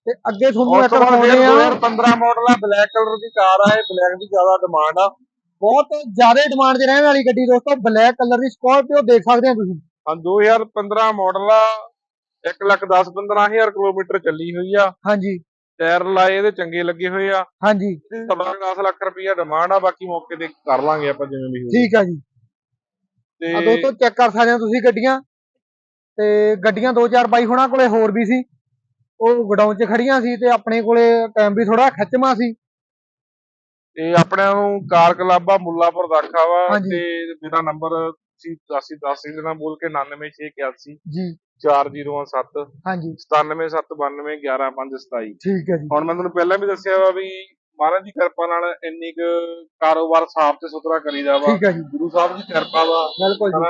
ਤੇ ਅੱਗੇ ਤੁਹਾਨੂੰ ਇੱਕ ਦਿਖਾਉਂਦੇ ਆ 2015 ਮਾਡਲ ਆ ਬਲੈਕ ਕਲਰ ਦੀ ਕਾਰ ਆ ਇਹ ਬਲੈਕ ਦੀ ਜ਼ਿਆਦਾ ਡਿਮਾਂਡ ਆ। ਬਹੁਤ ਜ਼ਿਆਦਾ ਡਿਮਾਂਡ 'ਚ ਰਹਿਣ ਵਾਲੀ ਗੱਡੀ ਦੋਸਤੋ ਬਲੈਕ ਕਲਰ ਦੀ ਸਕਾਰਪੀਓ ਦੇਖ ਸਕਦੇ ਆ ਤੁਸੀਂ। ਹਾਂ 2015 ਮਾਡਲ ਆ 1 ਲੱਖ 10 15000 ਕਿਲੋਮੀਟਰ ਚੱਲੀ ਹੋਈ ਆ। ਹਾਂਜੀ। ਟਾਇਰ ਲਾਏ ਇਹਦੇ ਚੰਗੇ ਲੱਗੇ ਹੋਏ ਆ। ਹਾਂਜੀ। ਇਹਦੀ ਸਵਾ 10 ਲੱਖ ਰੁਪਈਆ ਡਿਮਾਂਡ ਆ ਬਾਕੀ ਮੌਕੇ ਤੇ ਕਰ ਲਾਂਗੇ ਆਪਾਂ ਜਿਵੇਂ ਵੀ ਹੋਊ। ਠੀਕ ਆ ਜੀ। ਤੇ ਆ ਦੋਸਤੋ ਚੈੱਕ ਕਰ ਸਕਦੇ ਆ ਤੁਸੀਂ ਗੱਡੀਆਂ। ਤੇ ਗੱਡੀਆਂ ਦੋ ਚਾਰ ਬਾਈ ਹੁਣਾਂ ਕੋਲੇ ਹੋਰ ਵੀ ਸੀ। ਉਹ ਗਡਾਊਨ 'ਚ ਖੜੀਆਂ ਸੀ ਤੇ ਆਪਣੇ ਕੋਲੇ ਟਾਈਮ ਵੀ ਥੋੜਾ ਖਿੱਚਵਾਂ ਸੀ। ਤੇ ਆਪਣਿਆਂ ਨੂੰ ਕਾਰ ਕਲੱਬ ਆ ਮੁੱਲਾਪੁਰ ਦਾਖਾ ਵਾ ਹਾਂਜੀ। ਤੇ ਮੇਰਾ ਨੰਬਰ ਸੀ 80 10 ਦੇ ਨਾਲ ਬੋਲ ਕੇ 99681 ਜੀ। 4007 ਹਾਂਜੀ। 97792 11527 ਠੀਕ ਹੈ ਜੀ। ਹੁਣ ਮੈਂ ਤੁਹਾਨੂੰ ਪਹਿਲਾਂ ਵੀ ਦੱਸਿਆ ਵਾ ਵੀ ਮਹਾਰਾਜ ਦੀ ਕਿਰਪਾ ਨਾਲ ਇੰਨੀ ਕੁ ਕਾਰੋਬਾਰ ਸਾਫ਼ ਤੇ ਸੁਥਰਾ ਕਰੀਦਾ ਵਾ। ਠੀਕ ਹੈ ਜੀ। ਗੁਰੂ ਸਾਹਿਬ ਦੀ ਕਿਰਪਾ ਵਾ। ਬਿਲਕੁਲ ਜੀ।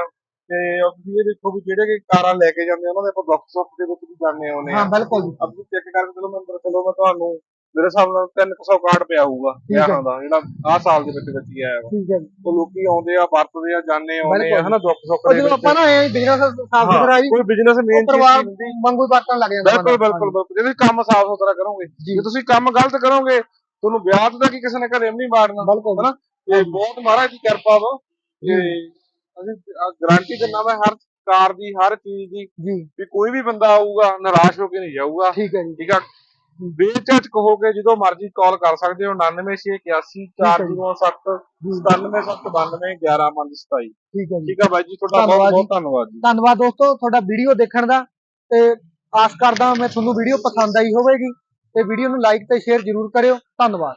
ਤੇ ਉਹ ਤੁਸੀਂ ਇਹ ਦੇਖੋ ਵੀ ਜਿਹੜੇ ਕਿ ਕਾਰਾਂ ਲੈ ਕੇ ਜਾਂਦੇ ਆ, ਉਹਨਾਂ ਦੇ ਆਪਾਂ ਸੁੱਖ ਦੇ ਵਿੱਚ ਵੀ ਜਾਂਦੇ ਆਉਨੇ ਹਾਂ ਬਿਲਕੁਲ ਜੀ। ਅਬ ਚੈੱਕ ਕਰਕੇ ਚਲੋ ਮੈਂ ਅੰਦਰ ਚਲੋ ਮੈਂ ਤੁਹਾਨੂੰ ਮੇਰੇ ਹਿਸਾਬ ਨਾਲ 300 ਕਾਰਡ ਪਿਆ ਹੋਊਗਾ। ਵਿਆਹਾਂ ਦਾ ਜਿਹੜਾ ਆਹ ਸਾਲ ਦੇ ਵਿੱਚ ਵਿੱਚ ਹੀ ਆਇਆ ਵਾ। ਠੀਕ ਹੈ ਜੀ। ਤੇ ਲੋਕੀ ਆਉਂਦੇ ਆ ਵਰਤਦੇ ਆ ਜਾਂਦੇ ਆਉਂਦੇ ਆ। ਹਨਾ ਦੁੱਖ ਸੁੱਖ ਦੇ ਜਦੋਂ ਆਪਾਂ ਨਾ ਇਹ ਬਿਜ਼ਨਸ ਸਾਫ਼ ਸੁਥਰਾ ਜੀ ਕੋਈ ਬਿਜ਼ਨਸ ਮੇਨ ਪਰਿਵਾਰ ਵਾਂਗੂ ਵਰਤਣ ਲੱਗ ਜਾਂਦਾ ਬਿਲਕੁਲ। ਬਿਲਕੁਲ ਬਿਲਕੁਲ। ਜੇ ਤੁਸੀਂ ਕੰਮ ਸਾਫ਼ ਸੁਥਰਾ ਕਰੋਗੇ ਜੀ। ਤੁਸੀਂ ਕੰਮ ਗਲਤ ਕਰੋਗੇ ਤੁਹਾਨੂੰ ਵਿਆਹ ਦਾ ਕੀ ਕਿਸੇ ਨੇ ਘਰੇ ਵੀ ਨਹੀਂ ਮਾਰਨਾ ਬਿਲਕੁਲ। ਹਨਾ? ਤੇ ਬਹੁਤ ਮਹਾਰਾਜ ਦੀ ਕਿਰਪਾ ਵਾ। ਤੇ ਅਸੀਂ ਗਾਰੰਟੀ ਦਿੰਦਾ ਮੈਂ ਹਰ ਕਾਰ ਦੀ ਹਰ ਚੀਜ਼ ਦੀ ਜੀ। ਵੀ ਕੋਈ ਵੀ ਬੰਦਾ ਆਊਗਾ ਨਿਰਾਸ਼ ਹੋ ਕੇ ਨਹੀਂ ਜਾਊਗਾ। ਠੀਕ ਹੈ ਜੀ। ਠੀਕ ਆ? ਬੇਝਿਜਕ ਹੋ ਕੇ ਜਦੋਂ ਮਰਜ਼ੀ ਕਾਲ ਕਰ ਸਕਦੇ ਹੋ 99681 407 97792 11527 ਠੀਕ ਹੈ ਜੀ। ਠੀਕ ਆ ਬਾਈ ਜੀ ਤੁਹਾਡਾ ਬਹੁਤ। ਬਹੁਤ ਧੰਨਵਾਦ ਜੀ। ਧੰਨਵਾਦ ਦੋਸਤੋ ਤੁਹਾਡਾ ਵੀਡੀਓ ਦੇਖਣ ਦਾ ਤੇ ਆਸ ਕਰਦਾ ਮੈਂ ਤੁਹਾਨੂੰ ਵੀਡੀਓ ਪਸੰਦ ਆਈ ਹੋਵੇਗੀ। ਤੇ ਵੀਡੀਓ ਨੂੰ ਲਾਈਕ ਤੇ ਸ਼ੇਅਰ ਜ਼ਰੂਰ ਕਰਿਓ। ਧੰਨਵਾਦ।